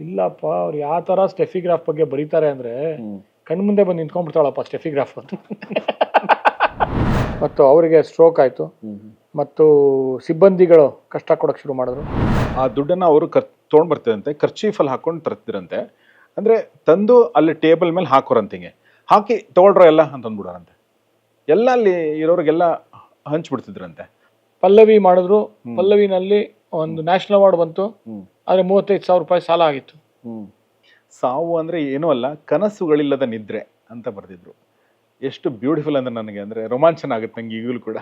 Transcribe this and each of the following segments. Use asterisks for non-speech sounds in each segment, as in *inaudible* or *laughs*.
ಇಲ್ಲಪ್ಪ ಅವ್ರು ಯಾವ ತರ ಸ್ಟೆಫಿಗ್ರಾಫ್ ಬಗ್ಗೆ ಬರೀತಾರೆ ಅಂದ್ರೆ ಕಣ್ಮುಂದೆ ಬಂದು ನಿಂತ್ಕೊಂಡ್ಬಿಡ್ತಾಳಪ್ಪ ಸ್ಟೆಫಿಗ್ರಾಫ್ ಅಂತ. *laughs* ಮತ್ತು ಅವರಿಗೆ ಸ್ಟ್ರೋಕ್ ಆಯ್ತು. ಮತ್ತು ಸಿಬ್ಬಂದಿಗಳು ಕಷ್ಟ ಕೊಡೋಕೆ ಶುರು ಮಾಡಿದ್ರು. ಆ ದುಡ್ಡನ್ನ ಅವರು ಕರ್ ತೊಗೊಂಡ್ ಬರ್ತಿದಂತೆ ಖರ್ಚೀಫಲ್ಲಿ ಹಾಕೊಂಡು ತರ್ತಿರಂತೆ ಅಂದ್ರೆ ತಂದು ಅಲ್ಲಿ ಟೇಬಲ್ ಮೇಲೆ ಹಾಕೋರಂತಿಗೆ. ಹಾಕಿ ತಗೊಳ್ರೋ ಎಲ್ಲ ಅಂತ ಅಂದ್ಬಿಡಾರಂತೆ. ಎಲ್ಲ ಅಲ್ಲಿ ಇರೋರಿಗೆಲ್ಲ ಹಂಚ್ಬಿಡ್ತಿದ್ರಂತೆ. ಪಲ್ಲವಿ ಮಾಡಿದ್ರು. ಪಲ್ಲವಿನಲ್ಲಿ ಒಂದು ನ್ಯಾಷನಲ್ ಅವಾರ್ಡ್ ಬಂತು. ಆದ್ರೆ ಮೂವತ್ತೈದು ಸಾವಿರ ರೂಪಾಯಿ ಸಾಲ ಆಗಿತ್ತು. ಸಾವು ಅಂದರೆ ಏನೂ ಅಲ್ಲ, ಕನಸುಗಳಿಲ್ಲದ ನಿದ್ರೆ ಅಂತ ಬರೆದಿದ್ರು. ಎಷ್ಟು ಬ್ಯೂಟಿಫುಲ್ ಅಂದ್ರೆ ನನಗೆ, ಅಂದರೆ ರೋಮಾಂಚನ ಆಗುತ್ತೆ ನಂಗೆ ಈಗಲೂ ಕೂಡ.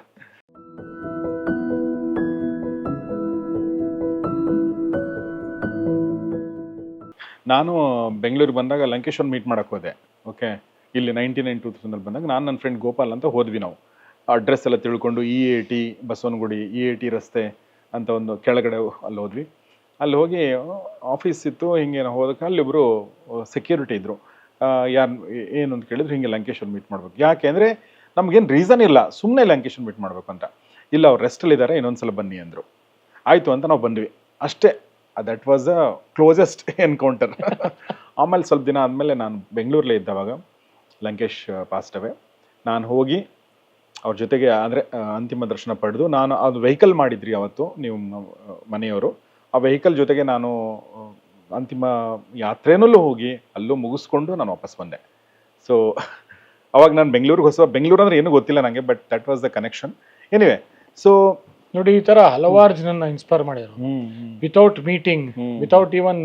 ನಾನು ಬೆಂಗಳೂರಿಗೆ ಬಂದಾಗ ಲಂಕೇಶ್ವರ್ ಮೀಟ್ ಮಾಡೋಕ್ಕೆ ಹೋದೆ ಓಕೆ ಇಲ್ಲಿ ನೈಂಟಿ ನೈನ್ ಟೂ ತೌಸಂಡಲ್ಲಿ ಬಂದಾಗ ನಾನು ನನ್ನ ಫ್ರೆಂಡ್ ಗೋಪಾಲ್ ಅಂತ ಹೋದ್ವಿ ನಾವು. ಅಡ್ರೆಸ್ ಎಲ್ಲ ತಿಳ್ಕೊಂಡು E A T Basavanagudi E A T ರಸ್ತೆ ಅಂತ ಒಂದು ಕೆಳಗಡೆ ಅಲ್ಲಿ ಹೋದ್ವಿ ಅಲ್ಲಿ ಹೋಗಿ ಆಫೀಸ್ ಇತ್ತು, ಹಿಂಗೆ ನಾವು ಹೋದಕ್ಕೆ ಅಲ್ಲಿಬ್ರು ಸೆಕ್ಯೂರಿಟಿ ಇದ್ರು. ಯಾರು ಏನು ಅಂತ ಕೇಳಿದ್ರು, ಹಿಂಗೆ ಲಂಕೇಶ್ವರ್ ಮೀಟ್ ಮಾಡ್ಬೇಕು. ಯಾಕೆ ಅಂದರೆ, ನಮ್ಗೇನು ರೀಸನ್ ಇಲ್ಲ. ಸುಮ್ಮನೆ ಲಂಕೇಶ್ವರ್ ಮೀಟ್ ಮಾಡ್ಬೇಕು ಅಂತ. ಇಲ್ಲ, ಅವ್ರು ರೆಸ್ಟಲ್ಲಿದ್ದಾರೆ ಇನ್ನೊಂದ್ಸಲ ಬನ್ನಿ ಅಂದರು. ಆಯಿತು ಅಂತ ನಾವು ಬಂದ್ವಿ. ಅಷ್ಟೇ. That was a closest encounter ಆಮೇಲೆ ಸ್ವಲ್ಪ ದಿನ ಆದಮೇಲೆ ನಾನು ಬೆಂಗಳೂರಲ್ಲೇ ಇದ್ದವಾಗ, ಲಂಕೇಶ್ ಪಾಸ್ಟವೇ ನಾನು ಹೋಗಿ, ಅವ್ರ ಜೊತೆಗೆ ಅಂದರೆ ಅಂತಿಮ ದರ್ಶನ ಪಡೆದು, ನಾನು ಅದು ವೆಹಿಕಲ್ ಮಾಡಿದ್ರಿ ಅವತ್ತು, ನೀವು ಮನೆಯವರು. ಆ ವೆಹಿಕಲ್ ಜೊತೆಗೆ ನಾನು ಅಂತಿಮ ಯಾತ್ರೆನಲ್ಲೂ ಹೋಗಿ ಅಲ್ಲೂ ಮುಗಿಸ್ಕೊಂಡು ನಾನು ವಾಪಸ್ ಬಂದೆ. ಸೊ ಅವಾಗ ನಾನು ಬೆಂಗಳೂರಿಗೆ ಹೊಸ ಬೆಂಗಳೂರು ಅಂದ್ರೆ ಏನೂ ಗೊತ್ತಿಲ್ಲ ನನಗೆ but that was the connection anyway so ನೋಡಿ ಈ ತರ ಹಲವಾರು ಜನನ ಇನ್ಸ್ಪೈರ್ ಮಾಡಿದ್ರು. Without meeting without even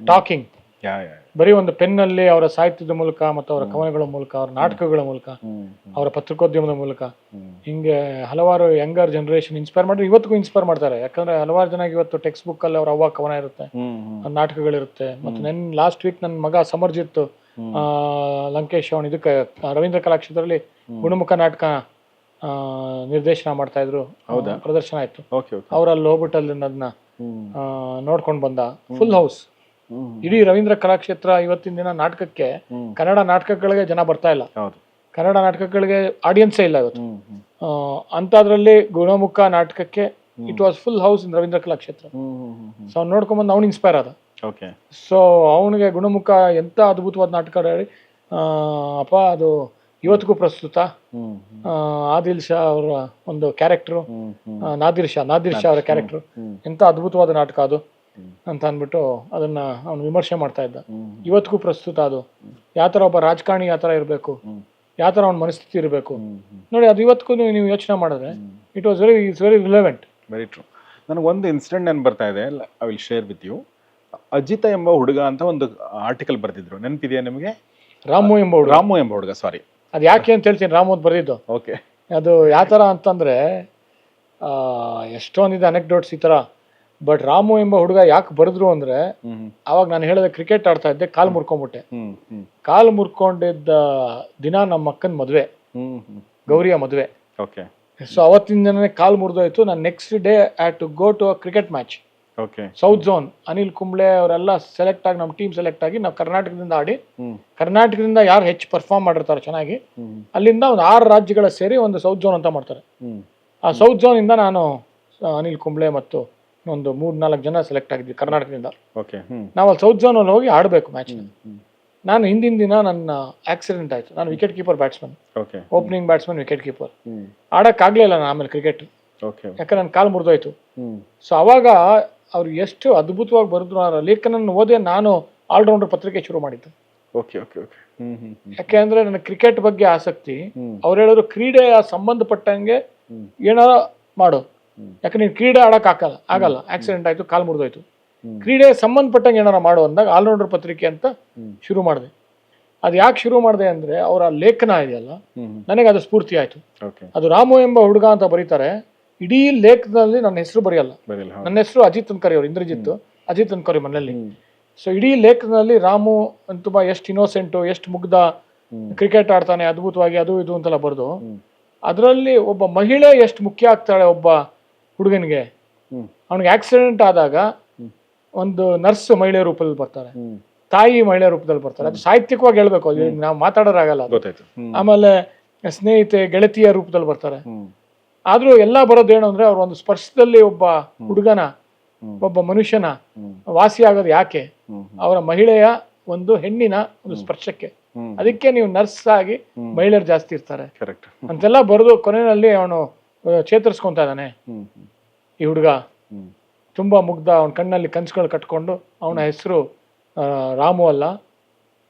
talking yeah yeah ಬರೀ ಒಂದು ಪೆನ್ನಲ್ಲಿ ಅವರ ಸಾಹಿತ್ಯದ ಮೂಲಕ ಮತ್ತು ಅವರ ಕವನಗಳ ಮೂಲಕ ಅವರ ನಾಟಕಗಳ ಮೂಲಕ ಅವರ ಪತ್ರಿಕೋದ್ಯಮದ ಮೂಲಕ ಹಿಂಗೆ ಹಲವಾರು ಯಂಗರ್ ಜನರೇಷನ್ ಇನ್ಸ್ಪೈರ್ ಮಾಡಿ ಇವತ್ತಿಗೂ ಇನ್ಸ್ಪೈರ್ ಮಾಡ್ತಾರೆ. ಯಾಕಂದ್ರೆ ಹಲವಾರು ಜನ ಇವತ್ತು ಟೆಕ್ಸ್ಟ್ ಬುಕ್ ಅಲ್ಲಿ ಅವ್ರ ಅವ್ವ ಕವನ ಇರುತ್ತೆ ನಾಟಕಗಳಿರುತ್ತೆ. ಮತ್ತೆ ನೆನ್ ಲಾಸ್ಟ್ ವೀಕ್ ನನ್ನ ಮಗ ಸಮರ್ಜಿತ್ ಆ, ಲಂಕೇಶ್ ಅವನ್ ಇದಕ್ಕೆ ರವೀಂದ್ರ ಕಲಾಕ್ಷೇತ್ರದಲ್ಲಿ ಗುಣಮುಖ ನಾಟಕ ಆ, ನಿರ್ದೇಶನ ಮಾಡ್ತಾ ಇದ್ರು. ಹೌದಾ? ಪ್ರದರ್ಶನ ಆಯ್ತು. Okay okay. ಅವ್ರು ಅಲ್ಲಿ ಹೋಗ್ಬಿಟ್ಟು ಅಲ್ಲಿ ಅದನ್ನ ನೋಡ್ಕೊಂಡು ಬಂದ. ಫುಲ್ ಹೌಸ್ ಇಡೀ ರವೀಂದ್ರ ಕಲಾಕ್ಷೇತ್ರ ಇವತ್ತಿನ ದಿನ ನಾಟಕಕ್ಕೆ ಕನ್ನಡ ನಾಟಕಗಳಿಗೆ ಜನ ಬರ್ತಾ ಇಲ್ಲ. ಕನ್ನಡ ನಾಟಕಗಳಿಗೆ ಆಡಿಯನ್ಸೇ ಇಲ್ಲ ಇವತ್ತು. ಅಂತದ್ರಲ್ಲಿ ಗುಣಮುಖ ನಾಟಕಕ್ಕೆ it was full house in Ravindra Kalakshetra. So ಅವ್ನು ನೋಡ್ಕೊಂಬಂದು ಅವ್ನು ಇನ್ಸ್ಪೈರ್ ಆದ. ಓಕೆ ಸೊ ಅವನಿಗೆ ಗುಣಮುಖ ಎಂತ ಅದ್ಭುತವಾದ ನಾಟಕ ಹೇಳಿ ಅಪ್ಪ ಅದು ಇವತ್ತಿಗೂ ಪ್ರಸ್ತುತ. ಆದಿಲ್ ಶಾ ಅವರ ಒಂದು character Nadir Shah Nadir Shah ಅವರ ಕ್ಯಾರೆಕ್ಟ್ರು ಎಂತ ಅದ್ಭುತವಾದ ನಾಟಕ ಅದು. ಅಂತ ಅಂದ್ಬಿಟ್ಟು ಅದನ್ನ ಅವನು ವಿಮರ್ಶೆ ಮಾಡ್ತಾ ಇದ್ದ. ಇವತ್ತಿಗೂ ಪ್ರಸ್ತುತ ಅದು. ಯಾವ ಥರ ಒಬ್ಬ ರಾಜಕಾರಣಿ ಯಾವ ಥರ ಇರಬೇಕು? ಯಾವ ಥರ ಅವನ ಮನಸ್ಥಿತಿ ಇರಬೇಕು? ನೋಡಿ ಅದು ಇವತ್ತಿಗೂ ನೀವು- ಯೋಚನೆ ಮಾಡಿದ್ರೆ it was very it's very relevant very true ನನಗೆ ಒಂದು ಇನ್ಸಿಡೆಂಟ್ ನೆನ್ ಬರ್ತಾ ಇದೆ. I will share with you Ajitha ಎಂಬ ಹುಡುಗ ಅಂತ ಒಂದು ಆರ್ಟಿಕಲ್ ಬರೆದಿದ್ರು. ನೆನಪಿದೆಯಾ ನಿಮಗೆ? ರಾಮು ಎಂಬ ಹುಡುಗ. ರಾಮು ಎಂಬ ಹುಡುಗ ಸಾರಿ ಅದು ಯಾಕೆ ಅಂತ ಹೇಳ್ತೀನಿ ರಾಮು ಅಂತ ಬರೆದಿದ್ದು. ಓಕೆ ಅದು ಯಾವ ಥರ ಅಂತಂದರೆ ಆ, ಎಷ್ಟೊಂದಿದೆ ಅನೆಕ್ಡೋಟ್ಸ್ ಈ ಥರ. ಬಟ್ ರಾಮು ಎಂಬ ಹುಡುಗ ಯಾಕೆ ಬರೆದ್ರು ಅಂದ್ರೆ ಅವಾಗ ನಾನು ಹೇಳಿದ ಕ್ರಿಕೆಟ್ ಆಡ್ತಾ ಇದ್ದೆ ಕಾಲ್ ಮುರ್ಕೊಂಡ್ಬಿಟ್ಟೆ ಕಾಲ್ ಮುರ್ಕೊಂಡಿದ್ದ ದಿನ ನಮ್ಮ ಅಕ್ಕನ ಮದುವೆ. ಗೌರಿಯ ಮದುವೆ. ಓಕೆ ಸೊ ಅವತ್ತಿನ ದಿನನೇ ಕಾಲ್ ಮುರಿದೋಯ್ತು. ನಾನು next day had to go to a cricket match okay south zone Anil Kumble ಅವರೆಲ್ಲ ಸೆಲೆಕ್ಟ್ ಆಗಿ ನಮ್ಮ ಟೀಮ್ ಸೆಲೆಕ್ಟ್ ಆಗಿ ನಾವು ಕರ್ನಾಟಕದಿಂದ ಆಡಿ ಕರ್ನಾಟಕದಿಂದ ಯಾರು ಹೆಚ್ಚು ಪರ್ಫಾರ್ಮ್ ಮಾಡಿರ್ತಾರೆ ಚೆನ್ನಾಗಿ ಅಲ್ಲಿಂದ ಒಂದು ಆರು ರಾಜ್ಯಗಳ ಸೇರಿ ಒಂದು ಸೌತ್ ಝೋನ್ ಅಂತ ಮಾಡ್ತಾರೆ. ಆ ಸೌತ್ ಝೋನ್ ಇಂದ ನಾನು ಅನಿಲ್ ಕುಂಬ್ಳೆ ಮತ್ತು ಒಂದು ಮೂರ್ ನಾಲ್ಕು ಜನ ಸೆಲೆಕ್ಟ್ ಆಗಿದ್ವಿ ಕರ್ನಾಟಕದಿಂದ. Okay hmm. ನಾವು ಅಲ್ಲಿ ಸೌತ್ ಅಲ್ಲಿ ಹೋಗಿ ಆಡಬೇಕು ಮ್ಯಾಚ್ ಹ್ಮ್ ನಾನು ಹಿಂದಿನ ದಿನ ನನ್ನ ಆಕ್ಸಿಡೆಂಟ್ ಆಯ್ತು. ನಾನು wicket keeper batsman okay opening batsman wicket keeper hmm. ಆಡೋಕ್ಕಾಗಲಿಲ್ಲ ನಾನು ಆಮೇಲೆ ಕ್ರಿಕೆಟ್ ಓಕೆ ಯಾಕಂದ್ರೆ ನನ್ನ ಕಾಲು ಮುರಿದೋಯ್ತು. ಹ್ಮ್. ಸೊ ಅವಾಗ ಅವ್ರು ಎಷ್ಟು ಅದ್ಭುತವಾಗಿ ಬರೆದ್ರು ಆ ಲೇಖನನ್ನು ಓದೇ ನಾನು ಆಲ್ರೌಂಡರ್ ಪತ್ರಿಕೆ ಶುರು ಮಾಡಿದ್ದು. Okay okay okay hmm hmm hmm. ಯಾಕೆ ಅಂದ್ರೆ ನನಗೆ ಕ್ರಿಕೆಟ್ ಬಗ್ಗೆ ಆಸಕ್ತಿ. ಹ್ಮ್. ಅವ್ರು ಹೇಳಿದ್ರು ಕ್ರೀಡೆಯ ಸಂಬಂಧಪಟ್ಟಂಗೆ ಹ್ಮ್. ಏನಾರ ಮಾಡು. ಹ್ಮ್. ಯಾಕೆ ನೀನು ಕ್ರೀಡೆ ಆಡಕ್ ಆಗಲ್ಲ. ಆಗಲ್ಲ ಆಕ್ಸಿಡೆಂಟ್ ಆಯ್ತು ಕಾಲು ಮುರಿದೋಯ್ತು. ಕ್ರೀಡೆ ಸಂಬಂಧಪಟ್ಟಂಗೆ ಏನಾರ ಮಾಡು ಅಂದಾಗ ಆಲ್ರೌಂಡರ್ ಪತ್ರಿಕೆ ಅಂತ. ಶುರು ಮಾಡಿದೆ. ಅದು ಯಾಕೆ ಶುರು ಮಾಡಿದೆ ಅಂದ್ರೆ ಅವರ ಲೇಖನ ಇದೆಯಲ್ಲ ನನಗೆ ಅದು ಸ್ಫೂರ್ತಿ ಆಯ್ತು. ಅದು ರಾಮು ಎಂಬ ಹುಡುಗ ಅಂತ ಬರೀತಾರೆ ಇಡೀ ಲೇಖನದಲ್ಲಿ ನನ್ನ ಹೆಸರು ಬರೆಯಲ್ಲ. ನನ್ನ ಹೆಸರು ಅಜಿತ್ ಅನ್ಕರಿ ಅವರು ಇಂದ್ರಜಿತ್. ಅಜಿತ್ ಅನ್ಕರಿ ಮನೆಯಲ್ಲಿ. ಸೊ ಇಡೀ ಲೇಖನದಲ್ಲಿ ರಾಮು ತುಂಬಾ ಎಷ್ಟು ಇನ್ನೋಸೆಂಟು ಎಷ್ಟು ಮುಗ್ಧ ಕ್ರಿಕೆಟ್ ಆಡ್ತಾನೆ ಅದ್ಭುತವಾಗಿ ಅದು ಇದು ಅಂತೆಲ್ಲ ಬರೆದು ಅದರಲ್ಲಿ ಒಬ್ಬ ಮಹಿಳೆ ಎಷ್ಟು ಮುಖ್ಯ ಆಗ್ತಾಳೆ ಒಬ್ಬ ಹುಡುಗನಿಗೆ. ಅವನಿಗೆ ಆಕ್ಸಿಡೆಂಟ್ ಆದಾಗ ಒಂದು ನರ್ಸ್ ಮಹಿಳೆ ರೂಪದಲ್ಲಿ ಬರ್ತಾರೆ. ತಾಯಿ ಮಹಿಳೆ ರೂಪದಲ್ಲಿ ಬರ್ತಾರೆ. ಅದು ಸಾಹಿತ್ಯಿಕವಾಗಿ ಹೇಳ್ಬೇಕು ನಾವು ಮಾತಾಡೋರಾಗಲ್ಲ ಆಮೇಲೆ ಸ್ನೇಹಿತೆ ಗೆಳತಿಯ ರೂಪದಲ್ಲಿ ಬರ್ತಾರೆ. ಆದ್ರೂ ಎಲ್ಲ ಬರೋದೇನು ಅಂದ್ರೆ ಅವ್ರ ಒಂದು ಸ್ಪರ್ಶದಲ್ಲಿ ಒಬ್ಬ ಹುಡುಗನ ಒಬ್ಬ ಮನುಷ್ಯನ ವಾಸಿ ಆಗೋದು ಯಾಕೆ? ಅವರ ಮಹಿಳೆಯ ಒಂದು ಹೆಣ್ಣಿನ ಒಂದು ಸ್ಪರ್ಶಕ್ಕೆ. ಅದಕ್ಕೆ ನೀವು ನರ್ಸ್ ಆಗಿ ಮಹಿಳೆಯರು ಜಾಸ್ತಿ ಇರ್ತಾರೆ. ಕರೆಕ್ಟ್ ಅಂತೆಲ್ಲ ಬರೆದು ಕೊನೆಯಲ್ಲಿ ಅವನು ಚೇತರಿಸ್ಕೊಂತ ಇದ್ದಾನೆ. ಈ ಹುಡುಗ ತುಂಬ ಮುಗ್ಧ ಅವನ ಕಣ್ಣಲ್ಲಿ ಕನ್ಸುಗಳು ಕಟ್ಕೊಂಡು ಅವನ ಹೆಸರು ರಾಮು ಅಲ್ಲ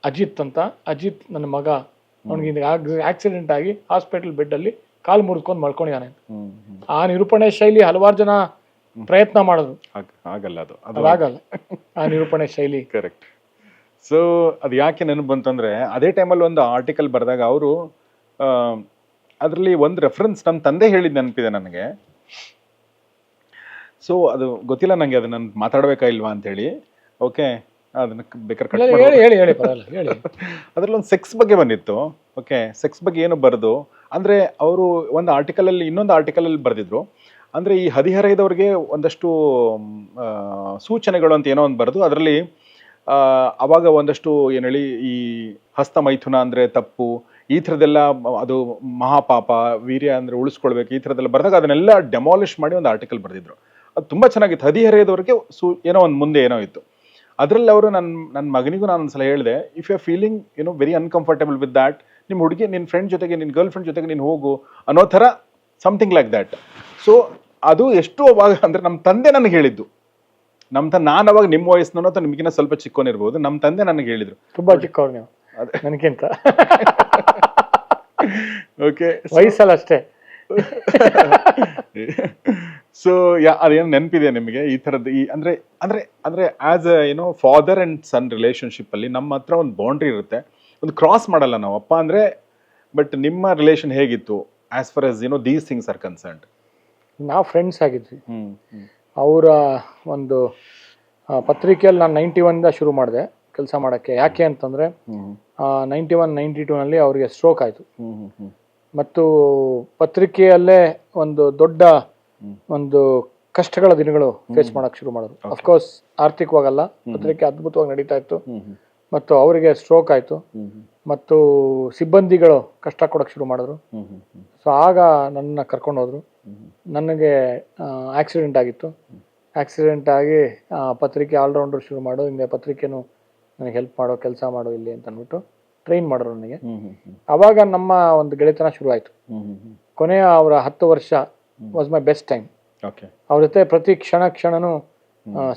ಅಜಿತ್ ಅಂತ. ಅಜಿತ್ ನನ್ನ ಮಗ. ಅವನಿಗೆ ಆಕ್ಸಿಡೆಂಟ್ ಆಗಿ ಹಾಸ್ಪಿಟಲ್ ಬೆಡ್ ಅಲ್ಲಿ ಕಾಲು ಮುರಿದ್ಕೊಂಡು ಮಲ್ಕೊಂಡಿದ್ದಾನೆ. ಆ ನಿರೂಪಣೆ ಶೈಲಿ ಹಲವಾರು ಜನ ಪ್ರಯತ್ನ ಮಾಡೋದು ಆಗ- ಆಗಲ್ಲ ಅದು. ಅದು ಅದಾಗಲ್ಲ ಆ ನಿರೂಪಣೆ ಶೈಲಿ. *laughs* ಕರೆಕ್ಟ್ ಸೊ ಅದು ಯಾಕೆ ನೆನಪು ಬಂತಂದ್ರೆ ಅದೇ ಟೈಮಲ್ಲಿ ಒಂದು ಆರ್ಟಿಕಲ್ ಬರೆದಾಗ ಅವರು ಅದರಲ್ಲಿ ಒಂದು ರೆಫರೆನ್ಸ್ ನಮ್ಮ ತಂದೆ ಹೇಳಿದ ನೆನಪಿದೆ ನನಗೆ. ಸೊ ಅದು ಗೊತ್ತಿಲ್ಲ ನನಗೆ ಅದು ನಾನು ಮಾತಾಡ್ಬೇಕಾ ಇಲ್ವಾ ಅಂತ ಹೇಳಿ ಓಕೆ ಅದನ್ನ ಬೇಕಾದ್ರೆ ಕಟ್ ಇಲ್ಲ, ಹೇಳಿ ಹೇಳಿ ಹೇಳಿ ಪರವಾಗಿಲ್ಲ ಹೇಳಿ. *laughs* ಅದ್ರಲ್ಲಿ ಒಂದು ಸೆಕ್ಸ್ ಬಗ್ಗೆ ಬಂದಿತ್ತು. ಓಕೆ ಸೆಕ್ಸ್ ಬಗ್ಗೆ ಏನು ಬರೆದು ಅಂದ್ರೆ ಅವರು ಒಂದು ಆರ್ಟಿಕಲ್ ಅಲ್ಲಿ ಇನ್ನೊಂದು ಆರ್ಟಿಕಲ್ ಅಲ್ಲಿ ಬರೆದಿದ್ರು. ಅಂದ್ರೆ ಈ ಹದಿಹರೆಯದವ್ರಿಗೆ ಒಂದಷ್ಟು ಮ್, ಆ, ಸೂಚನೆಗಳು ಅಂತ ಏನೋ ಒಂದು ಬರೆದು ಅದರಲ್ಲಿ ಅವಾಗ ಒಂದಷ್ಟು ಏನು ಹೇಳಿ ಈ ಹಸ್ತ ಮೈಥುನ ಅಂದ್ರೆ ತಪ್ಪು ಈ ಥರದ್ದೆಲ್ಲ ಮ- ಅದು ಮಹಾಪಾಪ ವೀರ್ಯ ಅಂದ್ರೆ ಉಳಿಸ್ಕೊಳ್ಬೇಕು ಈ ಥರದೆಲ್ಲ ಬರೆದಾಗ ಅದನ್ನೆಲ್ಲ ಡೆಮಾಲಿಷ್ ಮಾಡಿ ಒಂದು ಆರ್ಟಿಕಲ್ ಬರೆದಿದ್ರು. ಅದು ತುಂಬಾ ಚೆನ್ನಾಗಿತ್ತು. ಹದಿಹರೆಯದವರೆಗೆ ಸು ಏನೋ ಒಂದು ಮುಂದೆ ಏನೋ ಇತ್ತು. ಅದರಲ್ಲಿ ಅವರು ನನ್ನ ನನ್ನ ಮಗನಿಗೂ ನಾನು ಒಂದ್ಸಲ ಹೇಳಿದೆ ಇಫ್ ಯು ಆರ್ ಫೀಲಿಂಗ್ ಏನೋ ವೆರಿ ಅನ್ಕಂಫರ್ಟೇಬಲ್ ವಿತ್ ದ್ಯಾಟ್ ನಿಮ್ಮ ಹುಡುಗಿ ನಿನ್ನ ಫ್ರೆಂಡ್ ಜೊತೆಗೆ ನಿನ್ನ ಗರ್ಲ್ ಫ್ರೆಂಡ್ ಜೊತೆಗೆ ನೀನು ಹೋಗು ಅನ್ನೋ ಥರ ಸಮಥಿಂಗ್ ಲೈಕ್ ದ್ಯಾಟ್ ಸೊ ಅದು ಎಷ್ಟು ಅವಾಗ ಅಂದ್ರೆ ನಮ್ಮ ತಂದೆ ನನಗೆ ಹೇಳಿದ್ದು. ನಮ್ಮ ತ ನಾನು ಅವಾಗ ನಿಮ್ಮ ವಯಸ್ಸಿನ ಅಥವಾ ನಿಮಗಿನ್ನ ಸ್ವಲ್ಪ ಚಿಕ್ಕೋನಿರ್ಬೋದು ನಮ್ಮ ತಂದೆ ನನಗೆ ಹೇಳಿದರು. ತುಂಬಾ ಚಿಕ್ಕವ್ರು ನೀವು. ಅದೇ. ನನಗಿಂತ. *laughs* ಓಕೆ ವಯಸ್ಸಲ್ಲ ಅಷ್ಟೇ. *laughs* ಸೊ ಯಾ ಅದೇನು ನೆನಪಿದೆ ನಿಮಗೆ? ಈ ಥರದ್ದು ಈ ಅಂದ್ರೆ ಅಂದ್ರೆ ಅಂದ್ರೆ ಆಸ್ ಅ ಏನೋ ಫಾದರ್ ಅಂಡ್ ಸನ್ ರಿಲೇಶನ್ಶಿಪ್ ಅಲ್ಲಿ ನಮ್ಮ ಹತ್ರ ಒಂದು ಬೌಂಡ್ರಿ ಇರುತ್ತೆ. ಒಂದು ಕ್ರಾಸ್ ಮಾಡಲ್ಲ ನಾವು. ಅಪ್ಪ ಅಂದ್ರೆ ಬಟ್ ನಿಮ್ಮ ರಿಲೇಷನ್ ಹೇಗಿತ್ತು ಆಸ್ ಫಾರ್ ಎಸ್ ಏನೋ ದೀಸ್ ಥಿಂಗ್ಸ್ ಆರ್ ಕನ್ಸರ್ನ್ಡ್ ನಾವು ಫ್ರೆಂಡ್ಸ್ ಆಗಿದ್ವಿ. ಅವರ ಒಂದು ಪತ್ರಿಕೆಯಲ್ಲಿ ನಾನು ನೈಂಟಿ ಒನ್ದ ಶುರು ಮಾಡಿದೆ ಕೆಲಸ ಮಾಡೋಕ್ಕೆ. ಯಾಕೆ ಅಂತಂದರೆ ನೈಂಟಿ ಒನ್ ನೈಂಟಿ ಟೂನಲ್ಲಿ ಅವರಿಗೆ ಸ್ಟ್ರೋಕ್ ಆಯಿತು. ಮತ್ತು ಪತ್ರಿಕೆಯಲ್ಲೇ ಒಂದು ದೊಡ್ಡ. ಒಂದು ಕಷ್ಟಗಳ ದಿನಗಳು ಫೇಸ್ ಮಾಡಕ್ ಶುರು ಮಾಡಿದ್ರು. ಅಫ್ಕೋರ್ಸ್ ಆರ್ಥಿಕವಾಗಲ್ಲ ಪತ್ರಿಕೆ ಅದ್ಭುತವಾಗಿ ನಡೀತಾ ಇತ್ತು. ಮತ್ತು ಅವರಿಗೆ ಸ್ಟ್ರೋಕ್ ಆಯಿತು. ಮತ್ತು ಸಿಬ್ಬಂದಿಗಳು ಕಷ್ಟ ಕೊಡೋಕೆ ಶುರು ಮಾಡಿದ್ರು. ಸೊ ಆಗ ನನ್ನ ಕರ್ಕೊಂಡು ಹೋದ್ರು ನನಗೆ ಆಕ್ಸಿಡೆಂಟ್ ಆಗಿತ್ತು. ಆಕ್ಸಿಡೆಂಟ್ ಆಗಿ ಪತ್ರಿಕೆ ಆಲ್ರೌಂಡರ್ ಶುರು ಮಾಡು ಹಿಂಗೆ ಪತ್ರಿಕೆನು ನನಗೆ ಹೆಲ್ಪ್ ಮಾಡೋ ಕೆಲಸ ಮಾಡು ಇಲ್ಲಿ ಅಂತ ಅಂದ್ಬಿಟ್ಟು ಟ್ರೈನ್ ಮಾಡೋರು ನನಗೆ ಆವಾಗ ನಮ್ಮ ಒಂದು ಗೆಳೆತನ ಶುರು ಆಯಿತು ಕೊನೆಯ ಅವರ ಹತ್ತು ವರ್ಷ ವಾಸ್ ಮೈ ಬೆಸ್ಟ್ ಟೈಮ್ ಅವ್ರ ಜೊತೆ ಪ್ರತಿ ಕ್ಷಣ ಕ್ಷಣನೂ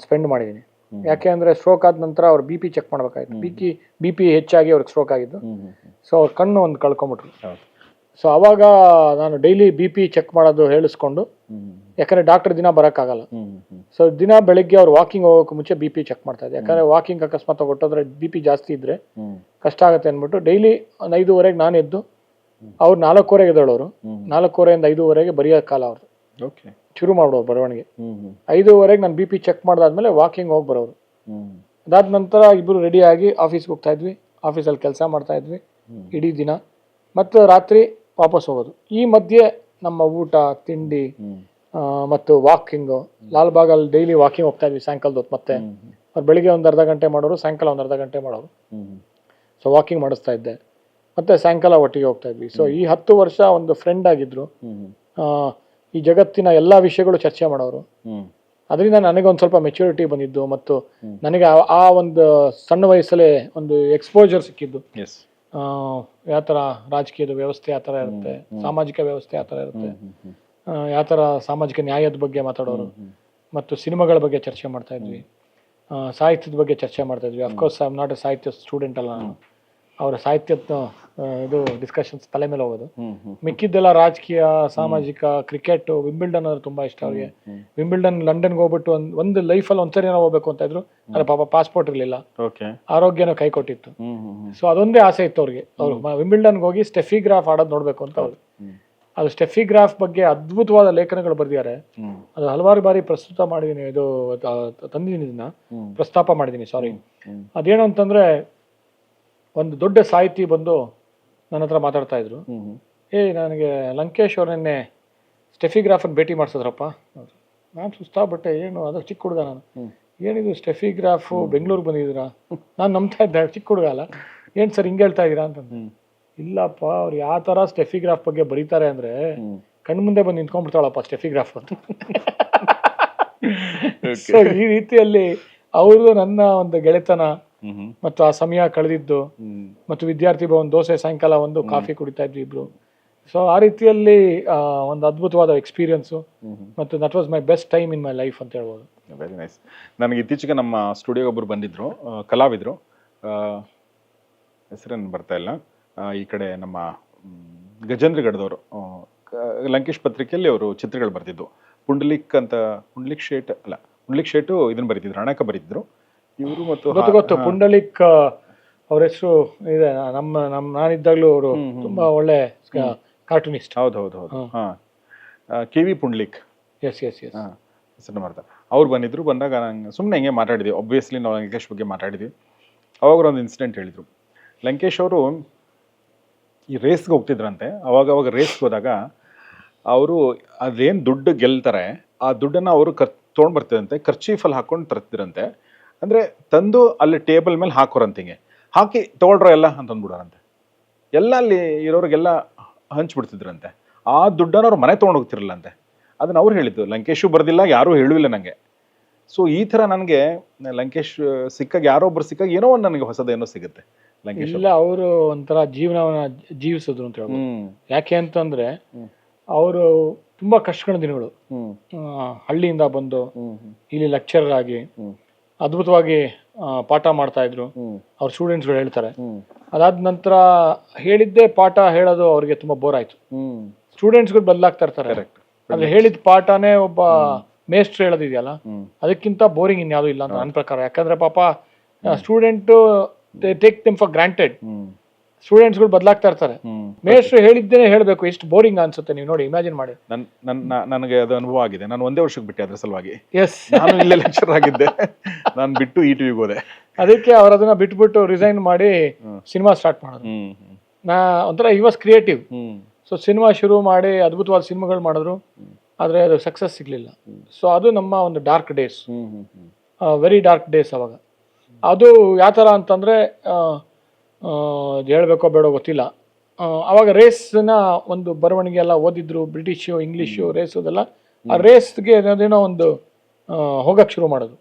ಸ್ಪೆಂಡ್ ಮಾಡಿದ್ದೀನಿ. ಯಾಕೆ ಅಂದರೆ ಸ್ಟ್ರೋಕ್ ಆದ ನಂತರ ಅವ್ರು ಬಿ ಪಿ ಚೆಕ್ ಮಾಡ್ಬೇಕಾಯ್ತು. ಬಿ ಪಿ ಬಿ ಪಿ ಹೆಚ್ಚಾಗಿ ಅವ್ರಿಗೆ ಸ್ಟ್ರೋಕ್ ಆಗಿದ್ದು. ಸೊ ಅವ್ರ ಕಣ್ಣು ಒಂದು ಕಳ್ಕೊಂಬಿಟ್ರು. ಸೊ ಅವಾಗ ನಾನು ಡೈಲಿ ಬಿ ಪಿ ಚೆಕ್ ಮಾಡೋದು ಹೇಳಿಸ್ಕೊಂಡು ಯಾಕಂದ್ರೆ ಡಾಕ್ಟರ್ ದಿನ ಬರೋಕ್ಕಾಗಲ್ಲ. ಸೊ ದಿನ ಬೆಳಿಗ್ಗೆ ಅವ್ರು ವಾಕಿಂಗ್ ಹೋಗೋಕೆ ಮುಂಚೆ ಬಿ ಪಿ ಚೆಕ್ ಮಾಡ್ತಾ ಇದ್ದೆ. ಯಾಕಂದ್ರೆ ವಾಕಿಂಗ್ ಅಕಸ್ಮಾತ್ ಹೊಟ್ಟೋದ್ರೆ ಬಿ ಪಿ ಜಾಸ್ತಿ ಇದ್ರೆ ಕಷ್ಟ ಆಗುತ್ತೆ ಅಂದ್ಬಿಟ್ಟು ಡೈಲಿ ಒಂದು ಐದೂವರೆಗೆ ನಾನು ಎದ್ದು ಅವ್ರು ನಾಲ್ಕೂವರೆಗೆ ಎದ್ದೇಳೋರು ನಾಲ್ಕೂವರೆಯಿಂದ ಐದೂವರೆಗೆ ಬರೆಯೋ ಕಾಲ ಅವ್ರದ್ದು ಓಕೆ ಶುರು ಮಾಡೋರು ಬರವಣಿಗೆ. ಐದುವರೆಗೆ ನಾನು ಬಿ ಪಿ ಚೆಕ್ ಮಾಡಿದಾದ್ಮೇಲೆ ವಾಕಿಂಗ್ ಹೋಗಿ ಬರೋರು. ಅದಾದ ನಂತರ ಇಬ್ಬರು ರೆಡಿ ಆಗಿ ಆಫೀಸ್ಗೆ ಹೋಗ್ತಾ ಇದ್ವಿ. ಆಫೀಸಲ್ಲಿ ಕೆಲಸ ಮಾಡ್ತಾ ಇದ್ವಿ. ಇಡೀ ದಿನ. ಮತ್ತು ರಾತ್ರಿ ವಾಪಸ್ ಹೋಗೋದು. ಈ ಮಧ್ಯೆ ನಮ್ಮ ಊಟ ತಿಂಡಿ ಮತ್ತು ವಾಕಿಂಗು ಲಾಲ್ಬಾಗಲ್ಲಿ ಡೈಲಿ ವಾಕಿಂಗ್ ಹೋಗ್ತಾ ಇದ್ವಿ ಸಾಯಂಕಾಲದ ಹೊತ್ತು ಮತ್ತೆ. ಅವ್ರು ಬೆಳಿಗ್ಗೆ ಒಂದು ಅರ್ಧ ಗಂಟೆ ಮಾಡೋರು ಸಾಯಂಕಾಲ ಒಂದು ಅರ್ಧ ಗಂಟೆ ಮಾಡೋರು. ಸೊ ವಾಕಿಂಗ್ ಮಾಡಿಸ್ತಾ ಇದ್ದೆ. ಮತ್ತೆ ಸಾಯಂಕಾಲ ಒಟ್ಟಿಗೆ ಹೋಗ್ತಾ ಇದ್ವಿ. ಸೊ ಈ ಹತ್ತು ವರ್ಷ ಒಂದು ಫ್ರೆಂಡ್ ಆಗಿದ್ರು. ಆ, ಈ ಜಗತ್ತಿನ ಎಲ್ಲಾ ವಿಷಯಗಳು ಚರ್ಚೆ ಮಾಡೋರು. ಅದರಿಂದ ನನಗೆ ಒಂದು ಸ್ವಲ್ಪ ಮೆಚುರಿಟಿ ಬಂದಿದ್ದು ಮತ್ತು. ನನಗೆ ಆ- ಒಂದು ಸಣ್ಣ ವಯಸ್ಸಲ್ಲೇ ಒಂದು ಎಕ್ಸ್ಪೋಜರ್ ಸಿಕ್ಕಿದ್ದು. ಯಾವ ತರ ರಾಜಕೀಯದ ವ್ಯವಸ್ಥೆ ಯಾವ ಥರ ಇರುತ್ತೆ ಸಾಮಾಜಿಕ ವ್ಯವಸ್ಥೆ ಯಾವ ಥರ ಇರುತ್ತೆ ಯಾವ ತರ ಸಾಮಾಜಿಕ ನ್ಯಾಯದ ಬಗ್ಗೆ ಮಾತಾಡೋರು ಮತ್ತು ಸಿನಿಮಾಗಳ ಬಗ್ಗೆ ಚರ್ಚೆ ಮಾಡ್ತಾ ಇದ್ವಿ. ಆ, ಸಾಹಿತ್ಯದ ಬಗ್ಗೆ ಚರ್ಚೆ ಮಾಡ್ತಾ ಇದ್ವಿ. Of course I am not a ಸಾಹಿತ್ಯ ಸ್ಟೂಡೆಂಟ್ ಅಲ್ಲ ನಾನು. ಅವರ ಸಾಹಿತ್ಯದ ಇದು ಡಿಸ್ಕಷನ್ಸ್ ತಲೆ ಮೇಲೆ ಹೋಗೋದು. ಮಿಕ್ಕಿದ್ದೆಲ್ಲ ರಾಜಕೀಯ ಸಾಮಾಜಿಕ ಕ್ರಿಕೆಟ್ ವಿಂಬಿಲ್ಡನ್ ಅಂದ್ರೆ ತುಂಬಾ ಇಷ್ಟ ಅವ್ರಿಗೆ. ವಿಂಬಿಲ್ಡನ್ ಲಂಡನ್ಗೆ ಹೋಗ್ಬಿಟ್ಟು ಒಂದು ಲೈಫ್ ಲೈಫಲ್ಲಿ ಒಂದ್ಸರಿ ಏನೋ ಹೋಗ್ಬೇಕು ಅಂತ ಇದ್ರು ಅದ್ರ ಪಾಪ ಪಾಸ್ಪೋರ್ಟ್ ಇರಲಿಲ್ಲ. ಆರೋಗ್ಯನೂ ಕೈ ಕೊಟ್ಟಿತ್ತು. ಸೊ ಅದೊಂದೇ ಆಸೆ ಇತ್ತು ಅವ್ರಿಗೆ. ಅವ್ರು ವಿಂಬಿಲ್ಡನ್ ಹೋಗಿ ಸ್ಟೆಫಿಗ್ರಾಫ್ ಆಡೋದು ನೋಡ್ಬೇಕು ಅಂತ ಅವ್ರು. ಅದು ಸ್ಟೆಫಿಗ್ರಾಫ್ ಬಗ್ಗೆ ಅದ್ಭುತವಾದ ಲೇಖನಗಳು ಬರೆದಿದ್ದಾರೆ. ಅದು ಹಲವಾರು ಬಾರಿ ಪ್ರಸ್ತುತ ಮಾಡಿದೀನಿ ಇದು ತಂದಿದೀನಿ ತಂದಿದ್ದೀನಿ ಇದನ್ನ ಪ್ರಸ್ತಾಪ ಮಾಡಿದೀನಿ ಸಾರಿ ಅದೇನು ಅಂತಂದ್ರೆ ಒಂದು ದೊಡ್ಡ ಸಾಹಿತಿ ಬಂದು ನನ್ನ ಹತ್ರ ಮಾತಾಡ್ತಾ ಇದ್ರು. ಏ ನನಗೆ ಲಂಕೇಶ್ ಅವ್ರು ನಿನ್ನೆ ಸ್ಟೆಫಿಗ್ರಾಫನ್ ಭೇಟಿ ಮಾಡಿಸಿದ್ರಪ್ಪ. ನಾನು ಸುಸ್ತಾಗ್ಬಿಟ್ಟೆ ಏನು ಅದು ಚಿಕ್ಕ ಹುಡುಗ ನಾನು. ಏನಿದು ಸ್ಟೆಫಿಗ್ರಾಫು ಬೆಂಗಳೂರಿಗೆ ಬಂದಿದ್ದೀರಾ? ನಾನು ನಂಬ್ತಾ ಇದ್ದೆ ಚಿಕ್ಕ ಹುಡುಗ ಅಲ್ಲ. ಏನು ಸರ್ ಹಿಂಗೆ ಹೇಳ್ತಾ ಇದ್ದೀರಾ ಅಂತ ಇಲ್ಲಪ್ಪ ಅವ್ರು ಯಾವ ಥರ ಸ್ಟೆಫಿಗ್ರಾಫ್ ಬಗ್ಗೆ ಬರೀತಾರೆ ಅಂದರೆ ಕಣ್ಣು ಮುಂದೆ ಬಂದು ನಿಂತ್ಕೊಂಡ್ಬಿಡ್ತಾಳಪ್ಪ ಸ್ಟೆಫಿಗ್ರಾಫ್ ಅಂತ. *laughs* ಸೊ ಈ ರೀತಿಯಲ್ಲಿ ಅವರು ನನ್ನ ಒಂದು ಗೆಳೆತನ ಮತ್ತು ಆ ಸಮಯ ಕಳೆದಿದ್ದು ಮತ್ತು ವಿದ್ಯಾರ್ಥಿ ಭವನ್ ದೋಸೆ ಸಾಯಂಕಾಲ ಒಂದು ಕಾಫಿ ಕುಡಿತಾ ಇದ್ವಿ ಇಬ್ರು. ಸೊ ಆ ರೀತಿಯಲ್ಲಿ ಒಂದು ಅದ್ಭುತವಾದ ಎಕ್ಸ್ಪೀರಿಯನ್ಸು ಮತ್ತು that was my best time in my life ಅಂತ ಹೇಳ್ಬೋದು. ವೆರಿ ನೈಸ್ ನನಗೆ ಇತ್ತೀಚೆಗೆ ನಮ್ಮ ಸ್ಟುಡಿಯೋಗೆ ಒಬ್ಬರು ಬಂದಿದ್ರು ಕಲಾವಿದರು. ಹೆಸರೇನು ಬರ್ತಾ ಇಲ್ಲ. ಈ ಕಡೆ ನಮ್ಮ ಗಜೇಂದ್ರ ಗಜೇಂದ್ರಗಢದವರು. ಲಂಕೇಶ್ ಪತ್ರಿಕೆಯಲ್ಲಿ ಅವರು ಚಿತ್ರಗಳು ಬರ್ತಿದ್ವು. ಪುಂಡ್ಲಿಕ್ ಅಂತ ಪುಂಡ್ಲಿಕ್ ಶೇಟ್ ಅಲ್ಲ ಪುಂಡ್ಲಿಕ್ ಶೇಟು ಇದನ್ನ ಬರೀತಿದ್ರು ಅಣಕ ಬರೀತಿದ್ರು. ಇವರು ಮತ್ತು ಗೊತ್ತು ಗೊತ್ತು. ಪುಂಡಲಿಕ್ ಅವ್ರ ಹೆಸರು ಇದೆ. ನಮ್ಮ ನಮ್ಮ ನಾನಿದ್ದಾಗಲೂ ಅವರು ತುಂಬಾ ಒಳ್ಳೆ ಕಾರ್ಟೂನಿಸ್ಟ್. ಹೌದು ಹೌದು ಹೌದು. ಹಾ. K V Pundalik. Yes yes yes ಹಾಂ. ಹೆಸರು ಮಾಡ್ತಾರೆ ಅವ್ರು ಬಂದಿದ್ರು ಬಂದಾಗ ನಂಗೆ ಸುಮ್ಮನೆ ಹಿಂಗೆ ಮಾತಾಡಿದ್ವಿ. ಒಬ್ವಿಯಸ್ಲಿ ನಾವು ಲಂಕೇಶ್ ಬಗ್ಗೆ ಮಾತಾಡಿದ್ವಿ. ಅವಾಗ ಒಂದು ಇನ್ಸಿಡೆಂಟ್ ಹೇಳಿದರು. ಲಂಕೇಶ್ ಅವರು ಈ ರೇಸ್ಗೆ ಹೋಗ್ತಿದ್ರಂತೆ. ಅವಾಗ ಅವಾಗ ರೇಸ್ಗೆ ಹೋದಾಗ ಅವರು ಅದೇನು ದುಡ್ಡು ಗೆಲ್ತಾರೆ ಆ ದುಡ್ಡನ್ನು ಅವರು ಕರ್ ತೊಗೊಂಡು ಬರ್ತಿದ್ರಂತೆ. ಖರ್ಚೀಫಲ್ಲಿ ಹಾಕೊಂಡು ತರ್ತಿದ್ರಂತೆ. ಅಂದರೆ ತಂದು ಅಲ್ಲಿ ಟೇಬಲ್ ಮೇಲೆ ಹಾಕೋರಂತೆ ಹಿಂಗೆ ಹಾಕಿ ತೊಗೊಳ್ರ ಎಲ್ಲ ಅಂತ ಅಂದ್ಬಿಡೋರಂತೆ. ಎಲ್ಲ ಅಲ್ಲಿ ಇರೋರಿಗೆಲ್ಲ ಹಂಚ್ಬಿಡ್ತಿದ್ರಂತೆ. ಆ ದುಡ್ಡನ್ನು ಅವ್ರು ಮನೆ ತೊಗೊಂಡು ಹೋಗ್ತಿರಲ್ಲಂತೆ ಅದನ್ನ ಅವ್ರು ಹೇಳಿದ್ದು. ಲಂಕೇಶು ಬರ್ದಿಲ್ಲ ಯಾರೂ ಹೇಳುವಿಲ್ಲ ನನಗೆ ಸೊ ಈ ಥರ ನನಗೆ ಲಂಕೇಶ್ ಸಿಕ್ಕಾಗ ಯಾರೋ ಒಬ್ರು ಸಿಕ್ಕಾಗ ಏನೋ ಒಂದು ನನಗೆ ಹೊಸದೇನೋ ಸಿಗುತ್ತೆ. ಲಂಕೇಶ್ ಇಲ್ಲ ಅವರು ಒಂಥರ ಜೀವನವನ್ನ ಜೀವಿಸಿದ್ರು ಅಂತ ಹೇಳ್ಬೋದು. ಯಾಕೆ ಅಂತಂದ್ರೆ. ಅವರು ತುಂಬಾ ಕಷ್ಟಗಳ ದಿನಗಳು. ಹಳ್ಳಿಯಿಂದ ಬಂದು ಇಲ್ಲಿ ಲೆಕ್ಚರರ್ ಆಗಿ ಅದ್ಭುತವಾಗಿ ಪಾಠ ಮಾಡ್ತಾ ಇದ್ರು. ಅವ್ರ ಸ್ಟೂಡೆಂಟ್ಸ್ಗಳು ಹೇಳ್ತಾರೆ. ಅದಾದ ನಂತರ ಹೇಳಿದ್ದೇ ಪಾಠ ಹೇಳೋದು ಅವ್ರಿಗೆ ತುಂಬಾ ಬೋರ್ ಆಯ್ತು. ಸ್ಟೂಡೆಂಟ್ಸ್ಗಳು ಬದಲಾಗ್ತಾ ಇರ್ತಾರೆ. ಅಂದ್ರೆ ಹೇಳಿದ ಪಾಠನೇ ಒಬ್ಬ ಮೇಸ್ಟ್ರು ಹೇಳೋದಿದೆಯಲ್ಲ ಅದಕ್ಕಿಂತ ಬೋರಿಂಗ್ ಇನ್ಯಾವುದೂ ಇಲ್ಲ ಅಂತ ನನ್ನ ಪ್ರಕಾರ. ಯಾಕಂದ್ರೆ ಪಾಪ student take them for granted students ಸ್ಟೂಡೆಂಟ್ಸ್ಗಳು ಬದಲಾಗ್ತಾ ಇರ್ತಾರೆ. ಮೇಷ್ಟ್ರು ಹೇಳಿದ್ದೇನೆ ಹೇಳಬೇಕು ಎಷ್ಟು ಬೋರಿಂಗ್ ಅನ್ಸುತ್ತೆ ನೀವು ನೋಡಿ ಇಮ್ಯಾಜಿನ್ ಮಾಡಿ. ನನ್ನ ನನಗೆ ಅದು ಅನುಭವ ಆಗಿದೆ. ನಾನು ಒಂದೇ ವರ್ಷಕ್ಕೆ ಬಿಟ್ಟೆ ಅದ್ರ ಸಲುವಾಗಿ. ಎಸ್ ನಾನು ಇಲ್ಲೇ ಲೆಕ್ಚರ್ ಆಗಿದ್ದೆ. *laughs* ನಾನು ಬಿಟ್ಟು ಈ ಟಿವಿಗೆ ಹೋದೆ. ಅದಕ್ಕೆ ಅವ್ರು ಅದನ್ನ ಬಿಟ್ಬಿಟ್ಟು ರಿಸೈನ್ ಮಾಡಿ. ಸಿನಿಮಾ ಸ್ಟಾರ್ಟ್ ಮಾಡೋದು ನಾ ಒಂಥರ ಈ ವಾಸ್ ಕ್ರಿಯೇಟಿವ್ ಸೊ ಸಿನಿಮಾ ಶುರು ಮಾಡಿ ಅದ್ಭುತವಾದ ಸಿನಿಮಾಗಳು ಮಾಡಿದ್ರು. ಆದರೆ ಅದು ಸಕ್ಸಸ್ ಸಿಗ್ಲಿಲ್ಲ. ಸೊ ಅದು ನಮ್ಮ ಒಂದು dark days very dark days ಅವಾಗ. ಅದು ಯಾವ ಥರ ಅಂತಂದರೆ ಹೇಳಬೇಕೋ ಬೇಡೋ ಗೊತ್ತಿಲ್ಲ. ಅವಾಗ ರೇಸ್ನ ಒಂದು ಬರವಣಿಗೆ ಎಲ್ಲ ಓದಿದ್ರು ಬ್ರಿಟಿಷು ಇಂಗ್ಲೀಷು ರೇಸ್ ಅದೆಲ್ಲ. ಆ ರೇಸ್ಗೆ ಏನೋ ಒಂದು ಹೋಗಕ್ಕೆ ಶುರು ಮಾಡೋದು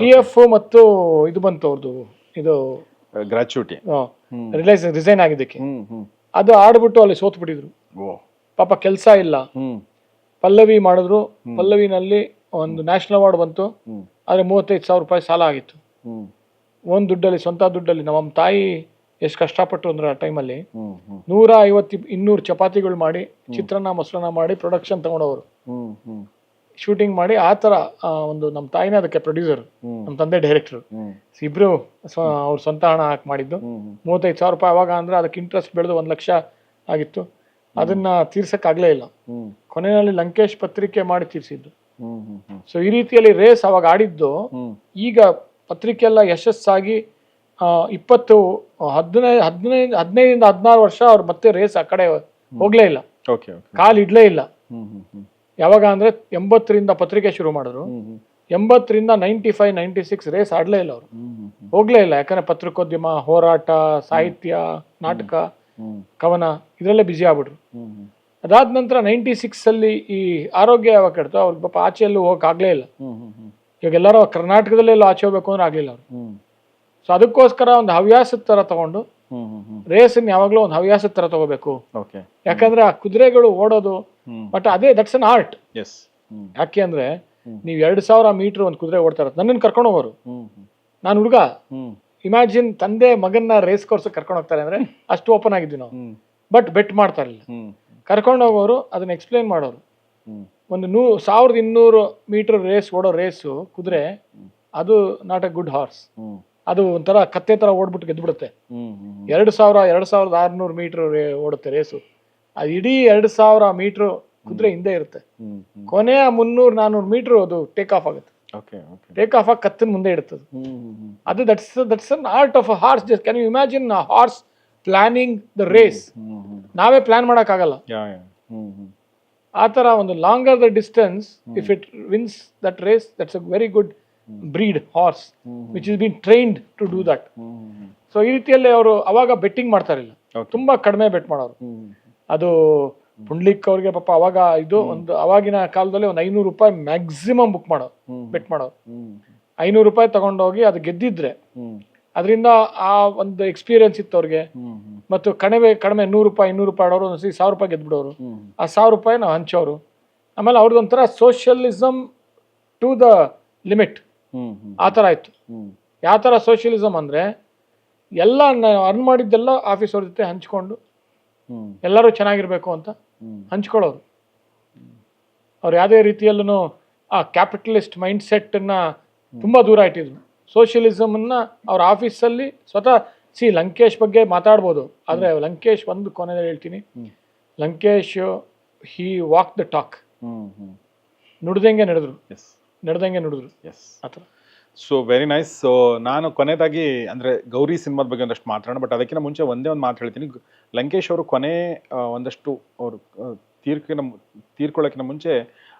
ಪಿ ಎಫ್ ಮತ್ತು ಇದು ಬಂತು ಅವ್ರದ್ದು ಇದು ಗ್ರಾಚ್ಯುಟಿ ರಿಲೈಸ್ ರಿಸೈನ್ ಆಗಿದ್ದಕ್ಕೆ. ಅದು ಆಡ್ಬಿಟ್ಟು ಅಲ್ಲಿ ಸೋತ್ ಬಿಟ್ಟಿದ್ರು ಪಾಪ ಕೆಲಸ ಇಲ್ಲ. ಪಲ್ಲವಿ ಮಾಡಿದ್ರು. ಪಲ್ಲವಿನಲ್ಲಿ ಒಂದು ನ್ಯಾಷನಲ್ ಅವಾರ್ಡ್ ಬಂತು. ಆದ್ರೆ ಮೂವತ್ತೈದು ಸಾವಿರ ರೂಪಾಯಿ ಸಾಲ ಆಗಿತ್ತು. ಒಂದ್ ದುಡ್ಡಲ್ಲಿ ಸ್ವಂತ ದುಡ್ಡಲ್ಲಿ ನಮ್ಮ ತಾಯಿ ಎಷ್ಟು ಕಷ್ಟಪಟ್ಟರು ಅಂದ್ರೆ ಆ ಟೈಮಲ್ಲಿ ನೂರ ಐವತ್ತು ಇನ್ನೂರು ಚಪಾತಿಗಳು ಮಾಡಿ ಚಿತ್ರಾನ್ನ ಮೊಸರನ್ನ ಮಾಡಿ ಪ್ರೊಡಕ್ಷನ್ ತಗೊಂಡವರು. ಶೂಟಿಂಗ್ ಮಾಡಿ ಆ ತರ ಒಂದು ನಮ್ಮ ತಾಯಿನೇ ಅದಕ್ಕೆ ಪ್ರೊಡ್ಯೂಸರ್ ನಮ್ಮ ತಂದೆ ಡೈರೆಕ್ಟರ್ ಇಬ್ರು ಅವ್ರ ಸ್ವಂತ ಹಣ ಹಾಕಿ ಮಾಡಿದ್ದು. ಮೂವತ್ತೈದು ಸಾವಿರ ರೂಪಾಯಿ ಅವಾಗ ಅಂದ್ರೆ ಅದಕ್ಕೆ ಇಂಟ್ರೆಸ್ಟ್ ಬೆಳೆದು ಒಂದು ಲಕ್ಷ ಆಗಿತ್ತು. ಅದನ್ನ ತೀರ್ಸಕ್ಕಾಗಲೇ ಇಲ್ಲ. ಕೊನೆಯಲ್ಲಿ ಲಂಕೇಶ್ ಪತ್ರಿಕೆ ಮಾಡಿ ತೀರಿಸಿದ್ದು. ಸೊ ಈ ರೀತಿಯಲ್ಲಿ ರೇಸ್ ಅವಾಗ ಆಡಿದ್ದು. ಈಗ ಪತ್ರಿಕೆ ಎಲ್ಲ ಯಶಸ್ಸಾಗಿ ಇಪ್ಪತ್ತು ಹದಿನೈದು ಹದಿನೈದು ಹದಿನೈದರಿಂದ ಹದಿನಾರು ವರ್ಷ ಅವ್ರು ಮತ್ತೆ ರೇಸ್ ಆ ಕಡೆ ಹೋಗ್ಲೇ ಇಲ್ಲ. ಕಾಲ್ ಇಡ್ಲೇ ಇಲ್ಲ. ಯಾವಾಗ ಅಂದ್ರೆ ಎಂಬತ್ತರಿಂದ ಪತ್ರಿಕೆ ಶುರು ಮಾಡಿದ್ರು. ಎಂಬತ್ತರಿಂದ ninety five ninety six race ಆಡಲೇ ಇಲ್ಲ ಅವರು. ಹೋಗ್ಲೇ ಇಲ್ಲ. ಯಾಕಂದ್ರೆ ಪತ್ರಿಕೋದ್ಯಮ ಹೋರಾಟ ಸಾಹಿತ್ಯ ನಾಟಕ ಕವನ ಇದರಲ್ಲೇ ಬ್ಯುಸಿ ಆಗ್ಬಿಟ್ರು. ಅದಾದ ನಂತರ ನೈಂಟಿ ಸಿಕ್ಸ್ ಅಲ್ಲಿ ಈ ಆರೋಗ್ಯ ಯಾವಾಗ ಕೆಡ್ತು? ಅವ್ರಿಗೆ ಪಾಪ ಆಚೆ ಎಲ್ಲೂ ಹೋಗಕ್ ಆಗ್ಲೇ ಇಲ್ಲ. ಇವಾಗ ಎಲ್ಲರೂ ಕರ್ನಾಟಕದಲ್ಲೇ ಎಲ್ಲೋ ಆಚೆ ಹೋಗ್ಬೇಕು ಅಂದ್ರೆ ಆಗ್ಲಿಲ್ಲ ಅವ್ರು. ಸೊ ಅದಕ್ಕೋಸ್ಕರ ಒಂದು ಹವ್ಯಾಸದ ತರ ತಗೊಂಡು ರೇಸನ್ನು ಯಾವಾಗಲೂ ಒಂದು ಹವ್ಯಾಸದ ತರ ತಗೋಬೇಕು. ಯಾಕಂದ್ರೆ ಆ ಕುದುರೆಗಳು ಓಡೋದು ಬಟ್ ಅದೇ ದಟ್ಸ್ ಅನ್ ಆರ್ಟ್ ಎಸ್ ಯಾಕೆ ಅಂದ್ರೆ. ನೀವು ಎರಡು ಸಾವಿರ ಮೀಟರ್ ಒಂದು ಕುದುರೆ ಓಡ್ತಾ ಇರತ್ತೆ ನನ್ನನ್ನು ಕರ್ಕೊಂಡು ಹೋಗೋರು. ನಾನು ಹುಡುಗ. ಇಮ್ಯಾಜಿನ್ ತಂದೆ ಮಗನ್ನ ರೇಸ್ ಕೋರ್ಸ್ ಕರ್ಕೊಂಡು ಹೋಗ್ತಾರೆ ಅಂದ್ರೆ *laughs* ಅಷ್ಟು ಓಪನ್ ಆಗಿದ್ವಿ ನಾವು. ಬಟ್ ಬೆಟ್ ಮಾಡ್ತಾ ಇರಲಿಲ್ಲ. ಕರ್ಕೊಂಡು ಹೋಗೋರು ಅದನ್ನ ಎಕ್ಸ್ಪ್ಲೇನ್ ಮಾಡೋರು. ಒಂದು ನೂ ಸಾವಿರದ ಇನ್ನೂರು ಮೀಟರ್ ರೇಸ್ ಓಡೋ ರೇಸು ಕುದುರೆ ಅದು ನಾಟ್ ಅ ಗುಡ್ ಹಾರ್ಸ್ ಅದು ಒಂಥರ ಕತ್ತೆ ತರ ಓಡ್ಬಿಟ್ಟು ಗೆದ್ಬಿಡುತ್ತೆ. ಎರಡು ಸಾವಿರ ಎರಡು ಸಾವಿರದ ಆರುನೂರು ಮೀಟರ್ ಓಡುತ್ತೆ ರೇಸು ಅದು ಇಡೀ ಎರಡು ಸಾವಿರ ಮೀಟ್ರ್ ಕುದುರೆ ಹಿಂದೆ ಇರುತ್ತೆ. ಕೊನೆಯ ಮುನ್ನೂರು ನಾನ್ನೂರು ಮೀಟ್ರ್ ಅದು ಟೇಕ್ ಆಫ್ ಆಗುತ್ತೆ. ಟೇಕ್ ಆಫ್ ಆಗಿ ಕತ್ತಿನ ಮುಂದೆ ಹ್ಮ್ ಅದು that's that's an art of horse just can you imagine horse planning the race ನಾವೇ ಪ್ಲಾನ್ ಮಾಡೋಕ್ಕಾಗಲ್ಲ. ಆ ಥರ ಒಂದು longer the distance if it wins that race that's a very good breed horse which is been trained to do that so ಈ ರೀತಿಯಲ್ಲಿ ಅವರು ಅವಾಗ betting ಮಾಡ್ತಾರಿಲ್ಲ ತುಂಬಾ ಕಡಿಮೆ ಬೆಟ್ ಮಾಡೋರು. ಅದು ಪುಂಡ್ಲಿಕ್ ಅವ್ರಿಗೆ ಪಾಪ ಅವಾಗ ಇದು ಒಂದು ಅವಾಗಿನ ಕಾಲದಲ್ಲಿ ಒಂದು ಐನೂರು ರೂಪಾಯಿ ಮ್ಯಾಕ್ಸಿಮಮ್ ಬುಕ್ ಮಾಡೋ ಹ್ಮ್. ಬೆಟ್ ಮಾಡೋದು ಐನೂರು ರೂಪಾಯಿ ತಗೊಂಡೋಗಿ ಅದು ಗೆದ್ದಿದ್ರೆ ಅದರಿಂದ ಆ ಒಂದು ಎಕ್ಸ್ಪೀರಿಯನ್ಸ್ ಇತ್ತು ಅವ್ರಿಗೆ. ಮತ್ತು ಕಡಿಮೆ ಕಡಿಮೆ ನೂರು ರೂಪಾಯಿ ಇನ್ನೂರು ರೂಪಾಯಿ ಆಡೋರು ಒಂದ್ಸರಿ ಸಾವಿರ ರೂಪಾಯಿ ಗೆದ್ಬಿಡೋರು. ಆ ಸಾವಿರ ರೂಪಾಯಿ ನಾವು ಹಂಚೋರು. ಆಮೇಲೆ ಅವ್ರದ್ದೊಂಥರ ಸೋಷಿಯಲಿಸಮ್ ಟು ದ ಲಿಮಿಟ್ ಆ ಥರ ಆಯಿತು. ಯಾವ ಥರ ಸೋಷಿಯಲಿಸಮ್ ಅಂದರೆ ಎಲ್ಲ ಅರ್ನ್ ಮಾಡಿದ್ದೆಲ್ಲ ಆಫೀಸ್ ಅವ್ರ ಜೊತೆ ಹಂಚ್ಕೊಂಡು ಎಲ್ಲರೂ ಚೆನ್ನಾಗಿರ್ಬೇಕು ಅಂತ ಹಂಚ್ಕೊಳ್ಳೋರು. ಅವ್ರು ಯಾವುದೇ ರೀತಿಯಲ್ಲೂ ಆ ಕ್ಯಾಪಿಟಲಿಸ್ಟ್ ಮೈಂಡ್ ಸೆಟ್ಟನ್ನು ತುಂಬ ದೂರ ಇಟ್ಟಿದ್ರು. ಸೋಷಿಯಲಿಸಮನ್ನು ಅವ್ರ ಆಫೀಸಲ್ಲಿ ಸ್ವತಃ ಸಿ ಲಂಕೇಶ್ ಬಗ್ಗೆ ಮಾತಾಡ್ಬೋದು. ಆದರೆ ಲಂಕೇಶ್ ಒಂದು ಕೊನೆಯಲ್ಲಿ ಹೇಳ್ತೀನಿ. Lankesh he walk the talk. ನುಡ್ದಂಗೆ ನಡೆದ್ರು. ಎಸ್ ನಡೆದಂಗೆ ನುಡಿದ್ರು. ಎಸ್ ಆ ಥರ. ಸೊ ವೆರಿ ನೈಸ್ ಸೊ ನಾನು ಕೊನೆಯದಾಗಿ ಅಂದ್ರೆ ಗೌರಿ ಸಿನಿಮಾದ ಬಗ್ಗೆ ಒಂದಷ್ಟು ಮಾತಾಡೋಣ ಬಟ್ ಅದಕ್ಕಿಂತ ಮುಂಚೆ ಒಂದೇ ಒಂದು ಮಾತು ಹೇಳ್ತೀನಿ. ಲಂಕೇಶ್ ಅವರು ಕೊನೆ ಒಂದಷ್ಟು ಅವರು ತೀರ್ಕಿನ ತೀರ್ಕೊಳ್ಳೋಕ್ಕಿಂತ ಮುಂಚೆ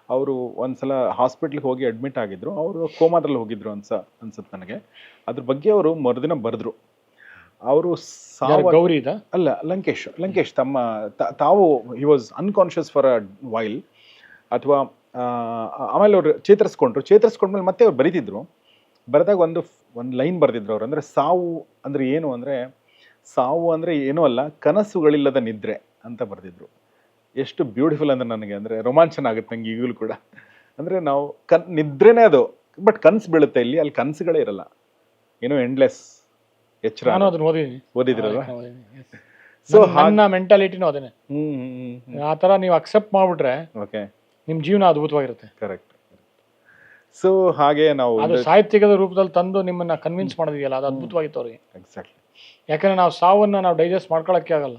ಅವರು ಒಂದ್ಸಲ ಹಾಸ್ಪಿಟ್ಲಿಗೆ ಹೋಗಿ ಅಡ್ಮಿಟ್ ಆಗಿದ್ರು. ಅವರು ಕೋಮಾದಲ್ಲಿ ಹೋಗಿದ್ರು ಅನ್ಸ ಅನ್ಸುತ್ತೆ ನನಗೆ. ಅದ್ರ ಬಗ್ಗೆ ಅವರು ಮರುದಿನ ಬರೆದ್ರು. ಅವರು ಗೌರಿ ಅಲ್ಲ ಲಂಕೇಶ್ ಲಂಕೇಶ್ ತಮ್ಮ ತಾವು he was unconscious for a while ಅಥವಾ ಆಮೇಲೆ ಅವರು ಚೇತರಿಸ್ಕೊಂಡ್ರು. ಚೇತರಿಸ್ಕೊಂಡ್ಮೇಲೆ ಮತ್ತೆ ಅವ್ರು ಬರೀತಿದ್ರು. ಬರೆದಾಗ ಒಂದು ಒಂದು ಲೈನ್ ಬರೆದಿದ್ರು ಅವರು. ಅಂದರೆ ಸಾವು ಅಂದರೆ ಏನು ಅಂದರೆ ಸಾವು ಅಂದರೆ ಏನೂ ಅಲ್ಲ ಕನಸುಗಳಿಲ್ಲದ ನಿದ್ರೆ ಅಂತ ಬರೆದಿದ್ರು. ಎಷ್ಟು ಬ್ಯೂಟಿಫುಲ್ ಅಂದ್ರೆ ನನಗೆ ಅಂದರೆ ರೋಮಾಂಚನ ಆಗುತ್ತೆ ನಂಗೆ ಈಗಲೂ ಕೂಡ. ಅಂದರೆ ನಾವು ಕನ್ ನಿದ್ರೆನೇ ಅದು. ಬಟ್ ಕನಸು ಬೀಳುತ್ತೆ ಇಲ್ಲಿ ಅಲ್ಲಿ ಕನಸುಗಳೇ ಇರಲ್ಲ. ಏನೋ ಎಂಡ್ಲೆಸ್ ಎಚ್ಚರ ಓದಿದ್ರಲ್ವಾ? ಸೊ ನನ್ನ ಮೆಂಟಾಲಿಟಿನೂ ಅದೇನೆ. ಹ್ಮ್ ಹ್ಮ್ ಹ್ಮ್ ಆ ಥರ ನೀವು ಅಕ್ಸೆಪ್ಟ್ ಮಾಡ್ಬಿಟ್ರೆ ಓಕೆ ನಿಮ್ಮ ಜೀವನ ಅದ್ಭುತವಾಗಿರುತ್ತೆ. ಕರೆಕ್ಟ್ ಸೊ ಹಾಗೆ ನಾವು ಅದು ಸಾಹಿತ್ಯಿಕದ ರೂಪದಲ್ಲಿ ತಂದು ನಿಮ್ಮನ್ನ ಕನ್ವಿನ್ಸ್ ಮಾಡೋದಿದೆಯಲ್ಲ ಅದು ಅದ್ಭುತವಾಗಿತ್ತು ಅವ್ರಿಗೆ ಎಕ್ಸಾಕ್ಟ್ಲಿ ಯಾಕಂದ್ರೆ ನಾವು ಸಾವನ್ನ ನಾವು ಡೈಜೆಸ್ಟ್ ಮಾಡ್ಕೊಳಕ್ಕೆ ಆಗಲ್ಲ.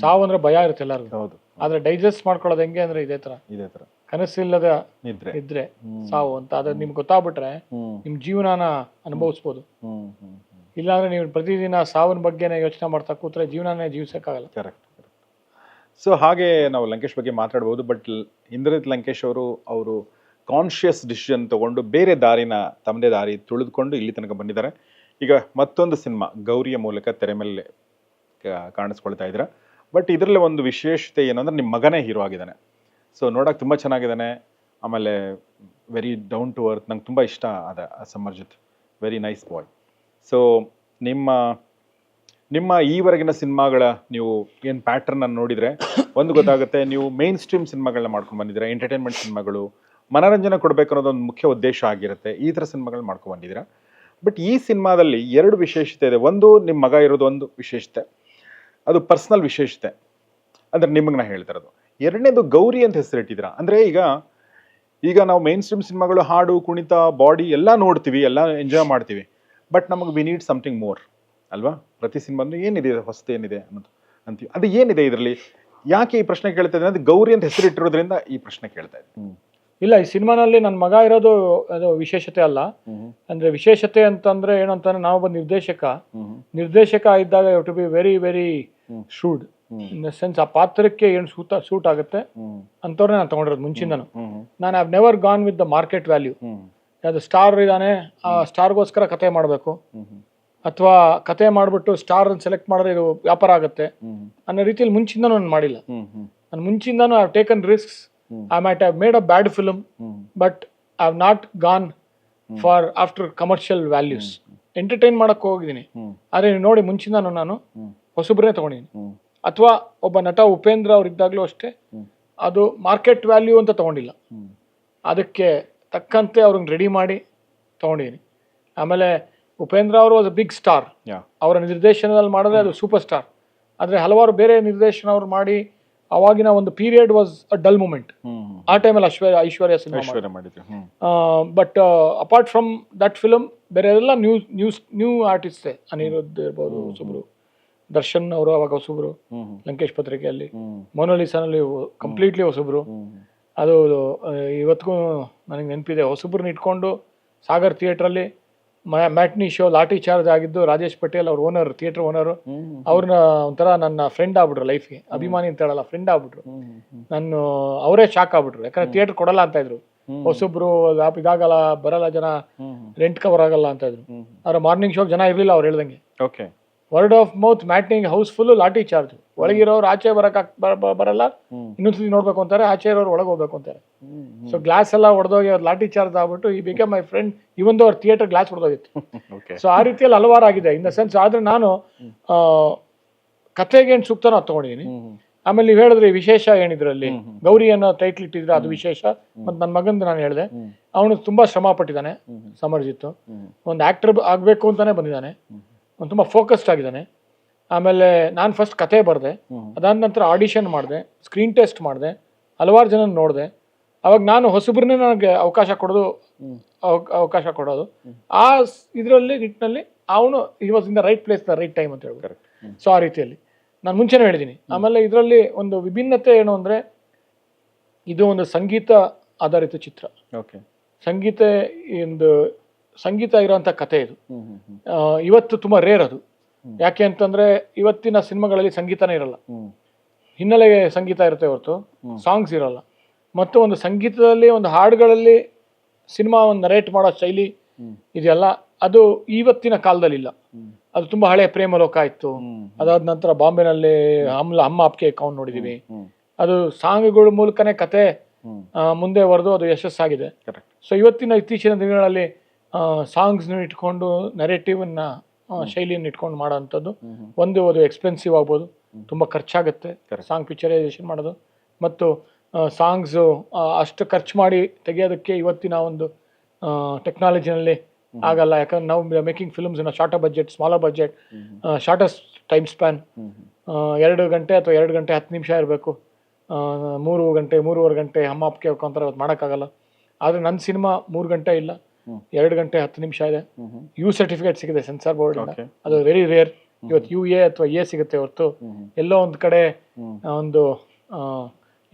ಸಾವು ಅಂದ್ರೆ ಭಯ ಇರುತ್ತೆ ಎಲ್ಲರಿಗೂ. ಹೌದು. ಆದ್ರೆ ಡೈಜೆಸ್ಟ್ ಮಾಡ್ಕೊಳ್ಳೋದು ಹೆಂಗೆ ಅಂದ್ರೆ ಇದೇ ತರ ಇದೇ ತರ ಕನಸಿಲ್ಲದ ನಿದ್ರೆ. ಇದ್ರೆ ಸಾವು ಅಂತ. ಅದ್ ನಿಮ್ಗೆ ಗೊತ್ತಾಗ್ಬಿಟ್ರೆ ನಿಮ್ ಜೀವನನ ಅನುಭವಿಸ್ಬೋದು. ಇಲ್ಲಾಂದ್ರೆ ನೀವು ಪ್ರತಿದಿನ ಸಾವಿನ ಬಗ್ಗೆನೇ ಯೋಚನೆ ಮಾಡ್ತಾ ಕೂತ್ರೆ ಜೀವನನೇ ಜೀವಿಸಕ್ಕಾಗಲ್ಲ ಕರೆಕ್ಟ್ ಸೊ ಹಾಗೆ ನಾವು ಲಂಕೇಶ್ ಬಗ್ಗೆ ಮಾತಾಡ್ಬೋದು ಬಟ್ ಇಂದ್ರಜಿತ್ ಲಂಕೇಶ್ ಅವರು ಅವರು ಕಾನ್ಷಿಯಸ್ ಡಿಸಿಷನ್ ತಗೊಂಡು ಬೇರೆ ದಾರಿನ ತಮ್ಮದೇ ದಾರಿ ತುಳಿದುಕೊಂಡು ಇಲ್ಲಿ ತನಕ ಬಂದಿದ್ದಾರೆ. ಈಗ ಮತ್ತೊಂದು ಸಿನಿಮಾ, ಗೌರಿಯ ಮೂಲಕ ತೆರೆ ಮೇಲೆ ಕಾಣಿಸ್ಕೊಳ್ತಾ ಇದ್ದೀರಾ. ಬಟ್ ಇದರಲ್ಲಿ ಒಂದು ವಿಶೇಷತೆ ಏನಂದ್ರೆ ನಿಮ್ಮ ಮಗನೇ ಹೀರೋ ಆಗಿದ್ದಾನೆ. ಸೊ ನೋಡೋಕೆ ತುಂಬ ಚೆನ್ನಾಗಿದ್ದಾನೆ. ಆಮೇಲೆ ವೆರಿ ಡೌನ್ ಟು ಅರ್ತ್ ನಂಗೆ ತುಂಬ ಇಷ್ಟ ಅದ Samarjit. Very nice boy so ನಿಮ್ಮ ನಿಮ್ಮ ಈವರೆಗಿನ ಸಿನಿಮಾಗಳ ನೀವು ಏನು ಪ್ಯಾಟರ್ನ್ ನೋಡಿದರೆ ನೋಡಿದ್ರೆ, ಒಂದು ಗೊತ್ತಾಗುತ್ತೆ, ನೀವು ಮೇನ್ ಸ್ಟ್ರೀಮ್ ಸಿನಿಮಾಗಳನ್ನ ಮಾಡ್ಕೊಂಡು ಬಂದಿದ್ದೀರಾ ಎಂಟರ್ಟೈನ್ಮೆಂಟ್ ಸಿನಿಮಾಗಳು ಮನೋರಂಜನೆ ಕೊಡಬೇಕು ಅನ್ನೋದು ಒಂದು ಮುಖ್ಯ ಉದ್ದೇಶ ಆಗಿರುತ್ತೆ. ಈ ಥರ ಸಿನಿಮಾಗಳು ಮಾಡ್ಕೊಂಡು ಬಂದಿದ್ದೀರಾ? ಬಟ್ ಈ ಸಿನಿಮಾದಲ್ಲಿ ಎರಡು ವಿಶೇಷತೆ ಇದೆ. ಒಂದು ನಿಮ್ಮ ಮಗ ಇರೋದು ಒಂದು ವಿಶೇಷತೆ. ಅದು ಪರ್ಸ್ನಲ್ ವಿಶೇಷತೆ. ಅಂದರೆ ನಿಮಗೆ ನಾ ಹೇಳ್ತಾ ಇರೋದು. ಎರಡನೇದು ಗೌರಿ ಅಂತ ಹೆಸರಿಟ್ಟಿದ್ದೀರಾ? ಅಂದರೆ ಈಗ ಈಗ ನಾವು ಮೇನ್ ಸ್ಟ್ರೀಮ್ ಸಿನಿಮಾಗಳು ಹಾಡು, ಕುಣಿತ, ಬಾಡಿ ಎಲ್ಲ ನೋಡ್ತೀವಿ, ಎಲ್ಲ ಎಂಜಾಯ್ ಮಾಡ್ತೀವಿ. ಬಟ್ ನಮಗೆ ವಿ ನೀಡ್ ಸಮಥಿಂಗ್ ಮೋರ್. ಅಲ್ವಾ? ಪ್ರತಿ ಸಿನಿಮಾನು ಏನಿದೆ ಹೊಸತು ಏನಿದೆ ಅನ್ನೋದು ಅಂತೀವಿ. ಅದು ಏನಿದೆ ಇದರಲ್ಲಿ? ಯಾಕೆ ಈ ಪ್ರಶ್ನೆ ಕೇಳ್ತಾ ಇದ್ದೀನಿ ಅಂದ್ರೆ ಗೌರಿ ಅಂತ ಹೆಸರಿಟ್ಟಿರೋದ್ರಿಂದ ಈ ಪ್ರಶ್ನೆ ಕೇಳ್ತಾ ಇದ್ದೀನಿ. ಇಲ್ಲ ಈ ಸಿನಿಮಾನಲ್ಲಿ ನನ್ನ ಮಗ ಇರೋದು ಅದು ವಿಶೇಷತೆ ಅಲ್ಲ. ಅಂದ್ರೆ ವಿಶೇಷತೆ ಅಂತಂದ್ರೆ ಏನಂತಂದ್ರೆ ನಾವು ಒಬ್ಬ ನಿರ್ದೇಶಕ. ನಿರ್ದೇಶಕ ಇದ್ದಾಗ you to be very very shrewd in the sense ಆ ಪಾತ್ರಕ್ಕೆ ಏನು ಸೂಟ್ ಸೂಟ್ ಆಗುತ್ತೆ ಅಂತವ್ರನ್ನ ನಾನು ತಗೊಂಡಿರೋದು ಮುಂಚಿಂದನು. ನಾನು have never gone with the market value ಯಾವ್ದು ಸ್ಟಾರ್ ಇದ್ದಾನೆ ಆ ಸ್ಟಾರ್ಗೋಸ್ಕರ ಕತೆ ಮಾಡಬೇಕು. ಅಥವಾ ಕತೆ ಮಾಡಿಬಿಟ್ಟು ಸ್ಟಾರ್ ಸೆಲೆಕ್ಟ್ ಮಾಡಿದ್ರೆ ಇದು ವ್ಯಾಪಾರ ಆಗುತ್ತೆ ಅನ್ನೋ ರೀತಿಯಲ್ಲಿ ಮುಂಚಿಂದನೂ ನಾನು ಮಾಡಿಲ್ಲ. ನಾನು ಮುಂಚಿಂದನೂ I taken risks I might have made a bad film but I have not gone for after commercial values entertain ಮಾಡಕ್ಕೆ ಹೋಗಿದ್ದೀನಿ. ಆದರೆ ನೀವು ನೋಡಿ ಮುಂಚಿಂದನೂ ನಾನು ಹೊಸಬ್ರೇ ತಗೊಂಡಿದ್ದೀನಿ. ಅಥವಾ ಒಬ್ಬ ನಟ ಉಪೇಂದ್ರ ಅವರಿದ್ದಾಗಲೂ ಇದ್ದಾಗಲೂ ಅಷ್ಟೇ ಅದು ಮಾರ್ಕೆಟ್ ವ್ಯಾಲ್ಯೂ ಅಂತ ತಗೊಂಡಿಲ್ಲ. ಅದಕ್ಕೆ ತಕ್ಕಂತೆ ಅವ್ರನ್ನ ರೆಡಿ ಮಾಡಿ ತಗೊಂಡಿದ್ದೀನಿ. ಆಮೇಲೆ ಉಪೇಂದ್ರ ಅವರು ವಾಸ್ ಅ ಬಿಗ್ ಸ್ಟಾರ್ ಅವರ ನಿರ್ದೇಶನದಲ್ಲಿ ಮಾಡಿದ್ರೆ ಅದು ಸೂಪರ್ ಸ್ಟಾರ್ ಆದರೆ ಹಲವಾರು ಬೇರೆ ನಿರ್ದೇಶನ ಅವ್ರು ಮಾಡಿ ಅವಾಗಿನ ಒಂದು period was a dull moment. ಆ ಟೈಮಲ್ಲಿ ಐಶ್ವರ್ಯ ಐಶ್ವರ್ಯ ಸಿನಿಮಾ ಮಾಡಿದ್ರು. But apart from that film ಬೇರೆ ಎಲ್ಲ ನ್ಯೂ ನ್ಯೂಸ್ ನ್ಯೂ ಆರ್ಟಿಸ್ಟೇ ಅನಿರುದ್ಧ ಇರ್ಬೋದು ಹೊಸಬ್ರು ದರ್ಶನ್ ಅವರು ಅವಾಗ ಹೊಸಬ್ರು ಲಂಕೇಶ್ ಪತ್ರಿಕೆಯಲ್ಲಿ. ಮೊನೋಲಿಸಾನಲ್ಲಿ ಕಂಪ್ಲೀಟ್ಲಿ ಹೊಸಬ್ರು. ಅದು ಇವತ್ತಿಗೂ ನನಗೆ ನೆನಪಿದೆ ಹೊಸಬ್ರನ್ನ ಇಟ್ಕೊಂಡು ಸಾಗರ್ ಥಿಯೇಟ್ರಲ್ಲಿ ಮ್ಯಾಟ್ನಿ ಶೋ ಲಾಟಿ ಚಾರ್ಜ್ ಆಗಿದ್ದು ರಾಜೇಶ್ ಪಟೇಲ್ ಅವ್ರ ಓನರ್ ಥಿಯೇಟರ್ ಓನರ್ ಅವ್ರನ್ನ ಒಂಥರ ನನ್ನ ಫ್ರೆಂಡ್ ಆಗ್ಬಿಟ್ರು ಲೈಫ್ಗೆ ಅಭಿಮಾನಿ ಅಂತ ಹೇಳಲ್ಲ ಫ್ರೆಂಡ್ ಆಗ್ಬಿಟ್ರು. ನಾನು ಅವರೇ ಶಾಕ್ ಆಗ್ಬಿಟ್ರು. ಯಾಕಂದ್ರೆ ಥಿಯೇಟರ್ ಕೊಡಲ್ಲ ಅಂತ ಇದ್ರು. ಹೊಸಬ್ರು ಇದಾಗಲ್ಲ ಬರಲ್ಲ ಜನ ರೆಂಟ್ ಕವರ್ ಆಗಲ್ಲ ಅಂತ ಇದ್ರು. ಅವ್ರ ಮಾರ್ನಿಂಗ್ ಶೋ ಜನ ಇರಲಿಲ್ಲ ಅವ್ರು ಹೇಳ್ದಂಗೆ. Okay word of mouth matinee house full lathi charge. ಒಳಗಿರೋರು ಆಚೆ ಬರಕ್ ಬರಲ್ಲ. ಇನ್ನೊಂದ್ಸತಿ ನೋಡ್ಬೇಕು ಅಂತಾರೆ ಆಚೆ ಇರೋರು ಒಳಗೆ ಹೋಗ್ಬೇಕು ಅಂತಾರೆ. ಸೊ ಗ್ಲಾಸ್ ಎಲ್ಲ ಹೊಡೆದೋಗಿ ಅವ್ರು ಲಾಠಿ ಚಾರ್ಜ್ ಆಗ್ಬಿಟ್ಟು ಈ ಬಿಕಮ್ ಮೈ ಫ್ರೆಂಡ್ ಇವೊಂದು ಅವ್ರ ಥಿಯೇಟರ್ ಗ್ಲಾಸ್ ಹೊಡೆದೋಗಿತ್ತು ಸೊ ಆ ರೀತಿಯಲ್ಲಿ ಹಲವಾರು ಆಗಿದೆ. ಇನ್ ದ ಸೆನ್ಸ್ ಆದ್ರೆ ನಾನು ಕಥೆಗೆ ಏನು ಸೂಕ್ತನೋ ಅದು ತಗೊಂಡಿದ್ದೀನಿ ಆಮೇಲೆ ನೀವು ಹೇಳಿದ್ರಿ ವಿಶೇಷ ಏನಿದ್ರಲ್ಲಿ ಗೌರಿ ಅನ್ನೋ ಟೈಟ್ಲ್ ಇಟ್ಟಿದ್ರೆ ಅದು ವಿಶೇಷ. ಮತ್ತೆ ನನ್ನ ಮಗಂದು ನಾನು ಹೇಳಿದೆ ಅವನು ತುಂಬಾ ಶ್ರಮ ಪಟ್ಟಿದ್ದಾನೆ ಸಮರ್ಜಿತ್ತು. ಒಂದು ಆಕ್ಟರ್ ಆಗ್ಬೇಕು ಅಂತಾನೆ ಬಂದಿದ್ದಾನೆ. ಅವ್ನು ತುಂಬಾ ಫೋಕಸ್ಡ್ ಆಗಿದ್ದಾನೆ. ಆಮೇಲೆ ನಾನು ಫಸ್ಟ್ ಕತೆ ಬರೆದೆ. ಅದಾದ ನಂತರ ಆಡಿಷನ್ ಮಾಡಿದೆ ಸ್ಕ್ರೀನ್ ಟೆಸ್ಟ್ ಮಾಡಿದೆ ಹಲವಾರು ಜನ ನೋಡಿದೆ. ಅವಾಗ ನಾನು ಹೊಸಬ್ರನ್ನೇ ನನಗೆ ಅವಕಾಶ ಕೊಡೋದು ಅವಕ್- ಅವಕಾಶ ಕೊಡೋದು. ಆ ಇದರಲ್ಲಿ ನಿಟ್ಟಿನಲ್ಲಿ ಅವನು ಈ was in the right place the right time ಅಂತ ಕರೆಕ್ಟ್ ಸೊ ಆ ರೀತಿಯಲ್ಲಿ. ನಾನು ಮುಂಚೆನೇ ಹೇಳಿದ್ದೀನಿ ಆಮೇಲೆ ಇದರಲ್ಲಿ ಒಂದು ವಿಭಿನ್ನತೆ ಏನು ಅಂದರೆ ಇದು ಒಂದು ಸಂಗೀತ ಆಧಾರಿತ ಚಿತ್ರ. ಓಕೆ ಸಂಗೀತ ಒಂದು ಸಂಗೀತ ಇರೋಂಥ ಕತೆ ಇದು. ಇವತ್ತು ತುಂಬ ರೇರ್ ಅದು. ಯಾಕೆ ಅಂತಂದ್ರೆ ಇವತ್ತಿನ ಸಿನಿಮಾಗಳಲ್ಲಿ ಸಂಗೀತನೇ ಇರಲ್ಲ. ಹಿನ್ನೆಲೆ ಸಂಗೀತ ಇರುತ್ತೆ ಹೊರತು ಸಾಂಗ್ಸ್ ಇರಲ್ಲ. ಮತ್ತು ಒಂದು ಸಂಗೀತದಲ್ಲಿ ಒಂದು ಹಾಡುಗಳಲ್ಲಿ ಸಿನಿಮಾ ಒಂದು ನರೇಟ್ ಮಾಡೋ ಶೈಲಿ ಇದೆಯಲ್ಲ ಅದು ಇವತ್ತಿನ ಕಾಲದಲ್ಲಿ ಇಲ್ಲ ಅದು ತುಂಬಾ ಹಳೆಯ ಪ್ರೇಮ ಲೋಕ ಇತ್ತು ಅದಾದ ನಂತರ ಬಾಂಬೆನಲ್ಲಿ ಅಮ್ಲ ಅಮ್ಮ ಅಪ್ಕೆ ಅಕೌಂಟ್ ನೋಡಿದೀವಿ. ಅದು ಸಾಂಗ್ಗಳ ಮೂಲಕನೇ ಕತೆ ಮುಂದೆ ಬರೆದು ಅದು ಯಶಸ್ಸಾಗಿದೆ. ಸೊ ಇವತ್ತಿನ ಇತ್ತೀಚಿನ ದಿನಗಳಲ್ಲಿ ಸಾಂಗ್ಸ್ನ ಇಟ್ಕೊಂಡು ನರೇಟಿವ್ನ ಶೈಲಿಯನ್ನು ಇಟ್ಕೊಂಡು ಮಾಡೋವಂಥದ್ದು. ಒಂದು ಅದು ಎಕ್ಸ್ಪೆನ್ಸಿವ್ ಆಗ್ಬೋದು. ತುಂಬ ಖರ್ಚಾಗುತ್ತೆ ಸಾಂಗ್ ಪಿಕ್ಚರೈಸೇಷನ್ ಮಾಡೋದು. ಮತ್ತು ಸಾಂಗ್ಸು ಅಷ್ಟು ಖರ್ಚು ಮಾಡಿ ತೆಗೆಯೋದಕ್ಕೆ ಇವತ್ತಿನ ಒಂದು ಟೆಕ್ನಾಲಜಿನಲ್ಲಿ ಆಗಲ್ಲ. ಯಾಕಂದ್ರೆ ನಾವು making films shorter budget smaller budget shortest time span ಎರಡು ಗಂಟೆ ಅಥವಾ ಎರಡು ಗಂಟೆ ಹತ್ತು ನಿಮಿಷ ಇರಬೇಕು. ಮೂರು ಗಂಟೆ ಮೂರುವರೆ ಗಂಟೆ ಹಮ್ಮ ಅಪ್ಕೆ ಹೋಗ್ಕೊಂತಾರೆ ಅವತ್ತು ಮಾಡೋಕ್ಕಾಗಲ್ಲ. ಆದರೆ ನನ್ನ ಸಿನಿಮಾ ಮೂರು ಗಂಟೆ ಇಲ್ಲ. ಎರಡು ಗಂಟೆ ಹತ್ತು ನಿಮಿಷ ಇದೆ. ಯು ಸರ್ಟಿಫಿಕೇಟ್ ಸಿಗಿದೆ ಸೆನ್ಸಾರ್ ಬೋರ್ಡ್. ಅದು ವೆರಿ ರೇರ್ ಇವತ್ತು ಯು ಎ ಅಥವಾ ಎ ಸಿಗುತ್ತೆ ಹೊರತು. ಎಲ್ಲೋ ಒಂದು ಕಡೆ ಒಂದು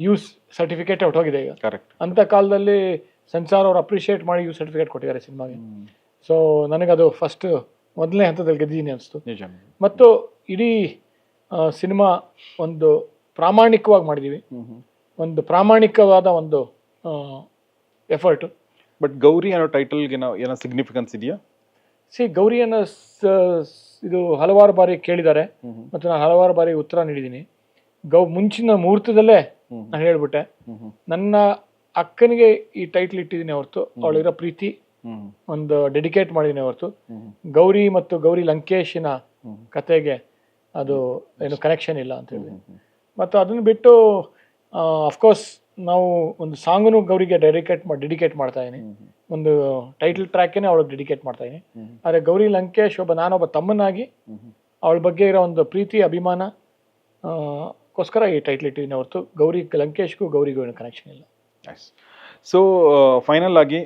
ಯೂಸ್ ಸರ್ಟಿಫಿಕೇಟ್ ಹೊರಟೋಗಿದೆ ಈಗ. ಕರೆಕ್ಟ್ ಅಂತ ಕಾಲದಲ್ಲಿ ಸೆನ್ಸಾರ್ ಅವರು ಅಪ್ರಿಷಿಯೇಟ್ ಮಾಡಿ ಯು ಸರ್ಟಿಫಿಕೇಟ್ ಕೊಟ್ಟಿದ್ದಾರೆ ಸಿನಿಮಾಗೆ. ಸೊ ನನಗದು ಫಸ್ಟ್ ಮೊದಲನೇ ಹಂತದಲ್ಲಿ ಗೆದ್ದೀನಿ ಅನಿಸ್ತು. ನಿಜ. ಮತ್ತು ಇಡೀ ಸಿನಿಮಾ ಒಂದು ಪ್ರಾಮಾಣಿಕವಾಗಿ ಮಾಡಿದ್ದೀವಿ ಒಂದು ಪ್ರಾಮಾಣಿಕವಾದ ಒಂದು ಎಫರ್ಟ್ ಬಟ್ ಗೌರಿ ಅನ್ನೋ ಟೈಟಲ್ಗೆ ಏನೋ ಏನೋ ಸಿಗ್ನಿಫಿಕೆನ್ಸ್ ಇದೆಯಾ? ಸಿ ಗೌರಿಯನ್ನು ಇದು ಹಲವಾರು ಬಾರಿ ಕೇಳಿದ್ದಾರೆ ಮತ್ತು ನಾನು ಹಲವಾರು ಬಾರಿ ಉತ್ತರ ನೀಡಿದ್ದೀನಿ ಗೌ ಮುಂಚಿನ ಮುಹೂರ್ತದಲ್ಲೇ. ನಾನು ಹೇಳ್ಬಿಟ್ಟೆ. ನನ್ನ ಅಕ್ಕನಿಗೆ ಈ ಟೈಟ್ಲ್ ಇಟ್ಟಿದ್ದೀನಿ ಹೊರತು. ಅವಳಿರೋ ಪ್ರೀತಿ ಒಂದು ಡೆಡಿಕೇಟ್ ಮಾಡಿದ್ದೀನಿ ಹೊರತು. ಗೌರಿ ಮತ್ತು ಗೌರಿ ಲಂಕೇಶಿನ ಕತೆಗೆ ಅದು ಏನು ಕನೆಕ್ಷನ್ ಇಲ್ಲ ಅಂತ ಹೇಳಿ. ಮತ್ತು ಅದನ್ನು ಬಿಟ್ಟು ಅಫ್ಕೋರ್ಸ್ ನಾವು ಒಂದು ಸಾಂಗ್ನು ಗೌರಿಗೆ ಡೆಡಿಕೇಟ್ ಮಾಡಿ ಡೆಡಿಕೇಟ್ ಮಾಡ್ತಾ ಇದ್ದೀನಿ ಒಂದು ಟೈಟಲ್ ಟ್ರ್ಯಾಕೇನೆ ಅವಳಿಗೆ ಡೆಡಿಕೇಟ್ ಮಾಡ್ತಾ ಇದೀನಿ. ಆದರೆ ಗೌರಿ ಲಂಕೇಶ್ ಒಬ್ಬ ನಾನೊಬ್ಬ ತಮ್ಮನಾಗಿ ಅವಳ ಬಗ್ಗೆ ಇರೋ ಒಂದು ಪ್ರೀತಿ ಅಭಿಮಾನ ಗೋಸ್ಕರ ಈ ಟೈಟ್ಲ್ ಇಟ್ಟಿದ್ದೀನಿ ಹೊರತು ಗೌರಿ ಲಂಕೇಶ್ಗೂ ಗೌರಿಗೂ ಏನು ಕನೆಕ್ಷನ್ ಇಲ್ಲ. ಸೊ ಫೈನಲ್ ಆಗಿ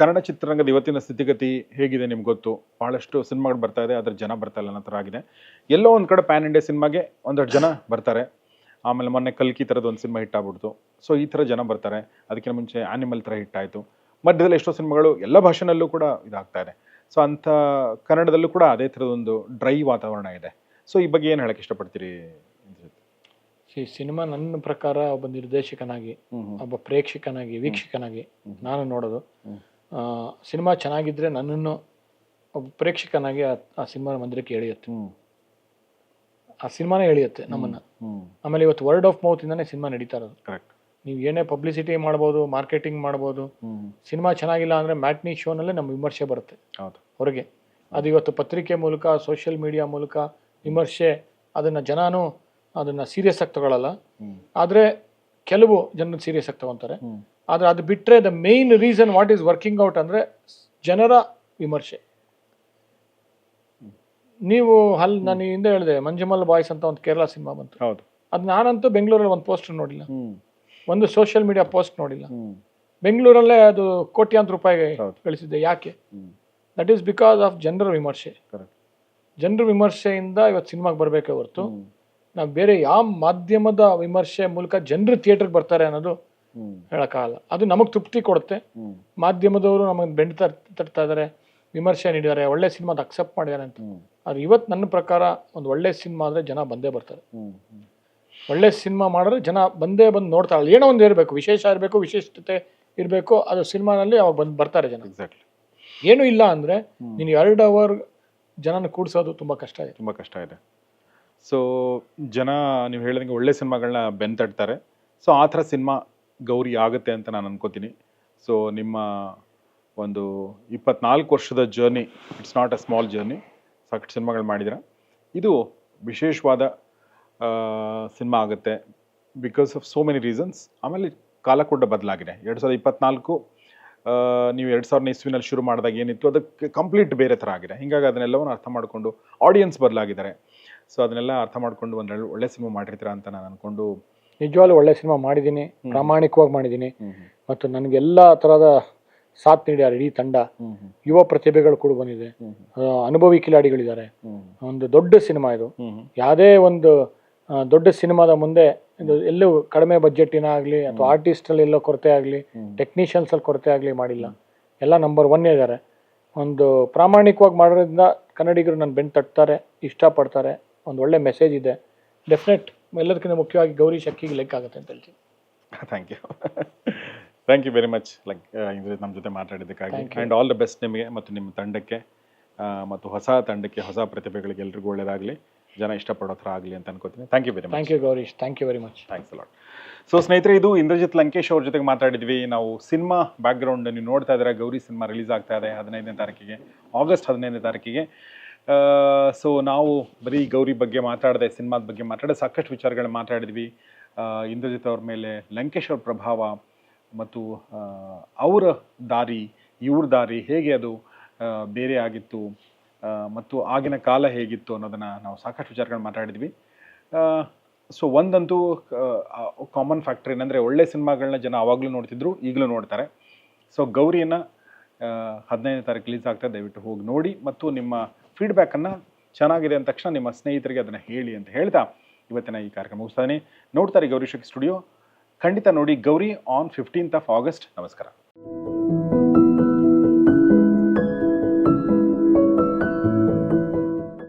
ಕನ್ನಡ ಚಿತ್ರರಂಗದ ಇವತ್ತಿನ ಸ್ಥಿತಿಗತಿ ಹೇಗಿದೆ ನಿಮ್ಗೆ ಗೊತ್ತು? ಬಹಳಷ್ಟು ಸಿನಿಮಾಗಳು ಬರ್ತಾ ಇದೆ ಅದ್ರ ಜನ ಬರ್ತಾ ಇಲ್ಲ ಅನ್ನೋ ಥರ ಆಗಿದೆ. ಎಲ್ಲೋ ಒಂದು ಕಡೆ ಪ್ಯಾನ್ ಇಂಡಿಯಾ ಸಿನಿಮಾಗೆ ಒಂದಷ್ಟು ಜನ ಬರ್ತಾರೆ. ಆಮೇಲೆ ಮೊನ್ನೆ ಕಲ್ಕಿ ಥರದ ಒಂದು ಸಿನಿಮಾ ಹಿಟ್ ಆಗ್ಬಿಡ್ತು ಸೊ ಈ ಥರ ಜನ ಬರ್ತಾರೆ. ಅದಕ್ಕಿಂತ ಮುಂಚೆ ಆನಿಮಲ್ ಥರ ಹಿಟ್ ಆಯಿತು ಮಧ್ಯದಲ್ಲಿ ಎಷ್ಟೋ ಸಿನಿಮಾಗಳು ಎಲ್ಲ ಭಾಷೆನಲ್ಲೂ ಕೂಡ ಇದಾಗ್ತಾ ಇದೆ. ಸೊ ಅಂಥ ಕನ್ನಡದಲ್ಲೂ ಕೂಡ ಅದೇ ಥರದ ಒಂದು ಡ್ರೈ ವಾತಾವರಣ ಇದೆ. ಸೊ ಈ ಬಗ್ಗೆ ಏನು ಹೇಳಕ್ಕೆ ಇಷ್ಟಪಡ್ತೀರಿ ಈ ಸಿನಿಮಾ ನನ್ನ ಪ್ರಕಾರ ಒಬ್ಬ ನಿರ್ದೇಶಕನಾಗಿ ಒಬ್ಬ ಪ್ರೇಕ್ಷಕನಾಗಿ ವೀಕ್ಷಕನಾಗಿ ನಾನು ನೋಡೋದು. ಸಿನಿಮಾ ಚೆನ್ನಾಗಿದ್ರೆ ನನ್ನನ್ನು ಒಬ್ಬ ಪ್ರೇಕ್ಷಕನಾಗಿ ಆ- ಸಿನಿಮಾ ಮಂದಿರಕ್ಕೆ ಎಳೆಯುತ್ತೆ. ಆ ಸಿನಿಮಾನೇ ಎಳೆಯುತ್ತೆ ನಮ್ಮನ್ನ. ಆಮೇಲೆ ಇವತ್ತು ವರ್ಡ್ ಆಫ್ ಮೌತ್ ಇಂದಾನೆ ಸಿನಿಮಾ ನಡೀತಾ ಇರೋದು. ಕರೆಕ್ಟ್ ನೀವು ಏನೇ ಪಬ್ಲಿಸಿಟಿ ಮಾಡ್ಬೋದು ಮಾರ್ಕೆಟಿಂಗ್ ಮಾಡ್ಬೋದು ಸಿನಿಮಾ ಚೆನ್ನಾಗಿಲ್ಲ ಅಂದ್ರೆ ಮ್ಯಾಟ್ನಿ ಶೋನಲ್ಲೇ ನಮ್ಮ ವಿಮರ್ಶೆ ಬರುತ್ತೆ. ಹೌದು. ಹೊರಗೆ. ಅದು ಇವತ್ತು ಪತ್ರಿಕೆ ಮೂಲಕ ಸೋಷಿಯಲ್ ಮೀಡಿಯಾ ಮೂಲಕ ವಿಮರ್ಶೆ ಅದನ್ನ ಜನಾನು ಅದನ್ನ ಸೀರಿಯಸ್ ಆಗಿ ತಗೊಳ್ಳಲ್ಲ ಆದ್ರೆ ಕೆಲವು ಜನರು ಸೀರಿಯಸ್ ಆಗಿ ತಗೊಂತಾರೆ. ಆದ್ರೆ ಅದು ಬಿಟ್ರೆ the main reason what is working out ಅಂದ್ರೆ ಜನರ ವಿಮರ್ಶೆ. ನೀವು ಹಲ್ ನಾನು ಹಿಂದೆ ಹೇಳಿದೆ ಮಂಜುಮಲ್ ಬಾಯ್ಸ್ ಅಂತ ಒಂದು ಕೇರಳ ಸಿನಿಮಾ ಬಂತು. ಹೌದು. ಅದು ನಾನಂತೂ ಬೆಂಗಳೂರಲ್ಲಿ ಒಂದು ಪೋಸ್ಟರ್ ನೋಡಿಲ್ಲ ಒಂದು ಸೋಷಿಯಲ್ ಮೀಡಿಯಾ ಪೋಸ್ಟ್ ನೋಡಿಲ್ಲ ಬೆಂಗಳೂರಲ್ಲೇ ಅದು ಕೋಟ್ಯಾಂತರ ರೂಪಾಯಿ ಗಳಿಸಿದ್ದೆ. ಯಾಕೆ? ದಟ್ ಈಸ್ ಬಿಕಾಸ್ ಆಫ್ ಜನರ ವಿಮರ್ಶೆ. ಜನರ ವಿಮರ್ಶೆಯಿಂದ ಇವತ್ತು ಸಿನಿಮಾಗೆ ಬರಬೇಕೇ ಹೊರತು ನಾವು ಬೇರೆ ಯಾವ ಮಾಧ್ಯಮದ ವಿಮರ್ಶೆ ಮೂಲಕ ಜನರು ಥಿಯೇಟರ್ಗೆ ಬರ್ತಾರೆ ಅನ್ನೋದು ಹೇಳೋಕ್ಕಾಗಲ್ಲ. ಅದು ನಮಗೆ ತೃಪ್ತಿ ಕೊಡುತ್ತೆ. ಮಾಧ್ಯಮದವರು ನಮಗೆ ಬೆಂಡ್ ತರ್ತಾ ಇದ್ದಾರೆ ವಿಮರ್ಶೆ ನೀಡಿದ್ದಾರೆ ಒಳ್ಳೆ ಸಿನಿಮಾದ ಅಕ್ಸೆಪ್ಟ್ ಮಾಡಿದ್ದಾರೆ ಅಂತ. ಆದ್ರೆ ಇವತ್ತು ನನ್ನ ಪ್ರಕಾರ ಒಂದು ಒಳ್ಳೆ ಸಿನಿಮಾ ಆದರೆ ಜನ ಬಂದೇ ಬರ್ತಾರೆ. ಒಳ್ಳೆ ಸಿನಿಮಾ ಮಾಡಿದ್ರೆ ಜನ ಬಂದೇ ಬಂದು ನೋಡ್ತಾರಲ್ಲ ಏನೋ ಒಂದು ಇರಬೇಕು ವಿಶೇಷ ಇರಬೇಕು ವಿಶಿಷ್ಟತೆ ಇರಬೇಕು ಅದು ಸಿನಿಮಾನಲ್ಲಿ ಅವಾಗ ಬಂದು ಬರ್ತಾರೆ ಜನ. ಎಕ್ಸಾಕ್ಟ್ಲಿ ಏನೂ ಇಲ್ಲ ಅಂದರೆ. ನೀನು ಎರಡು ಅವರ್ ಜನನ ಕೂಡಿಸೋದು ತುಂಬ ಕಷ್ಟ ಇದೆ. ತುಂಬ ಕಷ್ಟ ಇದೆ. ಸೊ ಜನ ನೀವು ಹೇಳಿದಂಗೆ ಒಳ್ಳೆ ಸಿನಿಮಾಗಳನ್ನ ಬೆಂತಡ್ತಾರೆ. ಸೊ ಆ ಥರ ಸಿನಿಮಾ ಗೌರಿ ಆಗುತ್ತೆ ಅಂತ ನಾನು ಅನ್ಕೋತೀನಿ. ಸೊ ನಿಮ್ಮ ಒಂದು ಇಪ್ಪತ್ನಾಲ್ಕು ವರ್ಷದ journey it's not a small journey ಸಾಕಷ್ಟು ಸಿನಿಮಾಗಳು ಮಾಡಿದಿರ. ಇದು ವಿಶೇಷವಾದ ಸಿನಿಮಾ ಆಗುತ್ತೆ because of so many reasons ಆಮೇಲೆ ಕಾಲ ಕೂಡ ಬದಲಾಗಿದೆ. ಎರಡು ಸಾವಿರದ ಇಪ್ಪತ್ನಾಲ್ಕು ನೀವು ಎರಡು ಸಾವಿರದ ಇಸ್ವಿನಲ್ಲಿ ಶುರು ಮಾಡಿದಾಗ ಏನಿತ್ತು ಅದಕ್ಕೆ ಕಂಪ್ಲೀಟ್ ಬೇರೆ ಥರ ಆಗಿದೆ. ಹೀಗಾಗಿ ಅದನ್ನೆಲ್ಲವನ್ನು ಅರ್ಥ ಮಾಡಿಕೊಂಡು ಆಡಿಯನ್ಸ್ ಬದಲಾಗಿದ್ದಾರೆ. ಸೊ ಅದನ್ನೆಲ್ಲ ಅರ್ಥ ಮಾಡಿಕೊಂಡು ಒಂದು ಒಳ್ಳೆ ಸಿನಿಮಾ ಮಾಡಿರ್ತೀರಾ ಅಂತ ನಾನು ಅಂದ್ಕೊಂಡು ನಿಜವಾಗ್ಲೂ ಒಳ್ಳೆ ಸಿನಿಮಾ ಮಾಡಿದ್ದೀನಿ. ಪ್ರಾಮಾಣಿಕವಾಗಿ ಮಾಡಿದ್ದೀನಿ. ಮತ್ತು ನನಗೆಲ್ಲ ಥರದ ಸಾಥ್ ನೀಡ್ಯಾರ ಇಡೀ ತಂಡ ಯುವ ಪ್ರತಿಭೆಗಳು ಕೂಡ ಬಂದಿದೆ. ಅನುಭವಿ ಕಿಲಾಡಿಗಳಿದ್ದಾರೆ. ಒಂದು ದೊಡ್ಡ ಸಿನಿಮಾ ಇದು. ಯಾವುದೇ ಒಂದು ದೊಡ್ಡ ಸಿನಿಮಾದ ಮುಂದೆ ಇದು ಎಲ್ಲೂ ಕಡಿಮೆ ಬಜೆಟಿನ ಆಗಲಿ ಅಥವಾ ಆರ್ಟಿಸ್ಟಲ್ಲಿ ಎಲ್ಲೋ ಕೊರತೆ ಆಗಲಿ ಟೆಕ್ನಿಷಿಯನ್ಸಲ್ಲಿ ಕೊರತೆ ಆಗಲಿ ಮಾಡಿಲ್ಲ. ಎಲ್ಲ ನಂಬರ್ ಒನ್ ಇದ್ದಾರೆ. ಒಂದು ಪ್ರಾಮಾಣಿಕವಾಗಿ ಮಾಡೋದ್ರಿಂದ ಕನ್ನಡಿಗರು ನನ್ನ ಬೆನ್ನು ತಟ್ತಾರೆ ಇಷ್ಟಪಡ್ತಾರೆ. ಒಂದು ಒಳ್ಳೆ ಮೆಸೇಜ್ ಇದೆ. ಡೆಫಿನೆಟ್ ಎಲ್ಲದಕ್ಕಿಂತ ಮುಖ್ಯವಾಗಿ ಗೌರಿ ಶಕ್ಕಿಗೆ ಲೆಕ್ಕ ಆಗುತ್ತೆ ಅಂತ ಹೇಳ್ತೀನಿ. *laughs* Thank you thank you very much like ಇದು ನಮ್ಮ ಜೊತೆ ಮಾತಾಡಿದ್ದಕ್ಕಾಗಿ. ಆ್ಯಂಡ್ ಆಲ್ ದ ಬೆಸ್ಟ್ ನಿಮಗೆ ಮತ್ತು ನಿಮ್ಮ ತಂಡಕ್ಕೆ ಮತ್ತು ಹೊಸ ತಂಡಕ್ಕೆ ಹೊಸ ಪ್ರತಿಭೆಗಳಿಗೆ ಎಲ್ರಿಗೂ ಒಳ್ಳೆಯದಾಗಲಿ ಜನ ಇಷ್ಟಪಡೋ ಥರ ಆಗಲಿ ಅಂತ ಅನ್ಕೋತೀನಿ. Thank you very much thank you Gowrish. Thank you very much thanks a lot so ಸ್ನೇಹಿತರೆ ಇದು ಇಂದ್ರಜಿತ್ ಲಂಕೇಶ್ ಅವ್ರ ಜೊತೆಗೆ ಮಾತಾಡಿದ್ವಿ. ನಾವು ಸಿನಿಮಾ ಬ್ಯಾಕ್ಗ್ರೌಂಡ್ ನೀವು ನೋಡ್ತಾ ಇದ್ದಾರೆ ಗೌರಿ ಸಿನಿಮಾ ರಿಲೀಸ್ ಆಗ್ತಾ ಇದೆ ಹದಿನೈದನೇ ತಾರೀಕಿಗೆ ಆಗಸ್ಟ್ ಹದಿನೈದನೇ ತಾರೀಕಿಗೆ. ಸೊ ನಾವು ಬರೀ ಗೌರಿ ಬಗ್ಗೆ ಮಾತಾಡಿದೆ ಸಿನಿಮಾದ ಬಗ್ಗೆ ಮಾತಾಡದೆ ಸಾಕಷ್ಟು ವಿಚಾರಗಳನ್ನ ಮಾತಾಡಿದ್ವಿ. ಇಂದ್ರಜಿತ್ ಅವ್ರ ಮೇಲೆ ಲಂಕೇಶ್ ಅವ್ರ ಪ್ರಭಾವ ಮತ್ತು ಅವರ ದಾರಿ, ಇವ್ರ ದಾರಿ ಹೇಗೆ ಅದು ಬೇರೆ ಆಗಿತ್ತು ಮತ್ತು ಆಗಿನ ಕಾಲ ಹೇಗಿತ್ತು ಅನ್ನೋದನ್ನ ನಾವು ಸಾಕಷ್ಟು ವಿಚಾರಗಳು ಮಾತಾಡಿದ್ವಿ. ಸೊ ಒಂದಂತೂ ಕಾಮನ್ ಫ್ಯಾಕ್ಟರ್ ಏನಂದರೆ ಒಳ್ಳೆ ಸಿನಿಮಾಗಳನ್ನ ಜನ ಆವಾಗಲೂ ನೋಡ್ತಿದ್ರು, ಈಗಲೂ ನೋಡ್ತಾರೆ. ಸೊ ಗೌರಿಯನ್ನು ಹದಿನೈದನೇ ತಾರೀಕು ರಿಲೀಸ್ ಆಗ್ತಾ ದಯವಿಟ್ಟು ಹೋಗಿ ನೋಡಿ ಮತ್ತು ನಿಮ್ಮ ಫೀಡ್ಬ್ಯಾಕನ್ನು ಚೆನ್ನಾಗಿದೆ ಅಂದ ತಕ್ಷಣ ನಿಮ್ಮ ಸ್ನೇಹಿತರಿಗೆ ಅದನ್ನು ಹೇಳಿ ಅಂತ ಹೇಳ್ತಾ ಇವತ್ತಿನ ಈ ಕಾರ್ಯಕ್ರಮ ಮುಗಿಸ್ತಾನೆ ನೋಡ್ತಾರೆ ಗೌರಿ ಶಕ್ತಿ ಸ್ಟುಡಿಯೋ. ಖಂಡಿತ ನೋಡಿ Gowri on fifteenth of August ನಮಸ್ಕಾರ.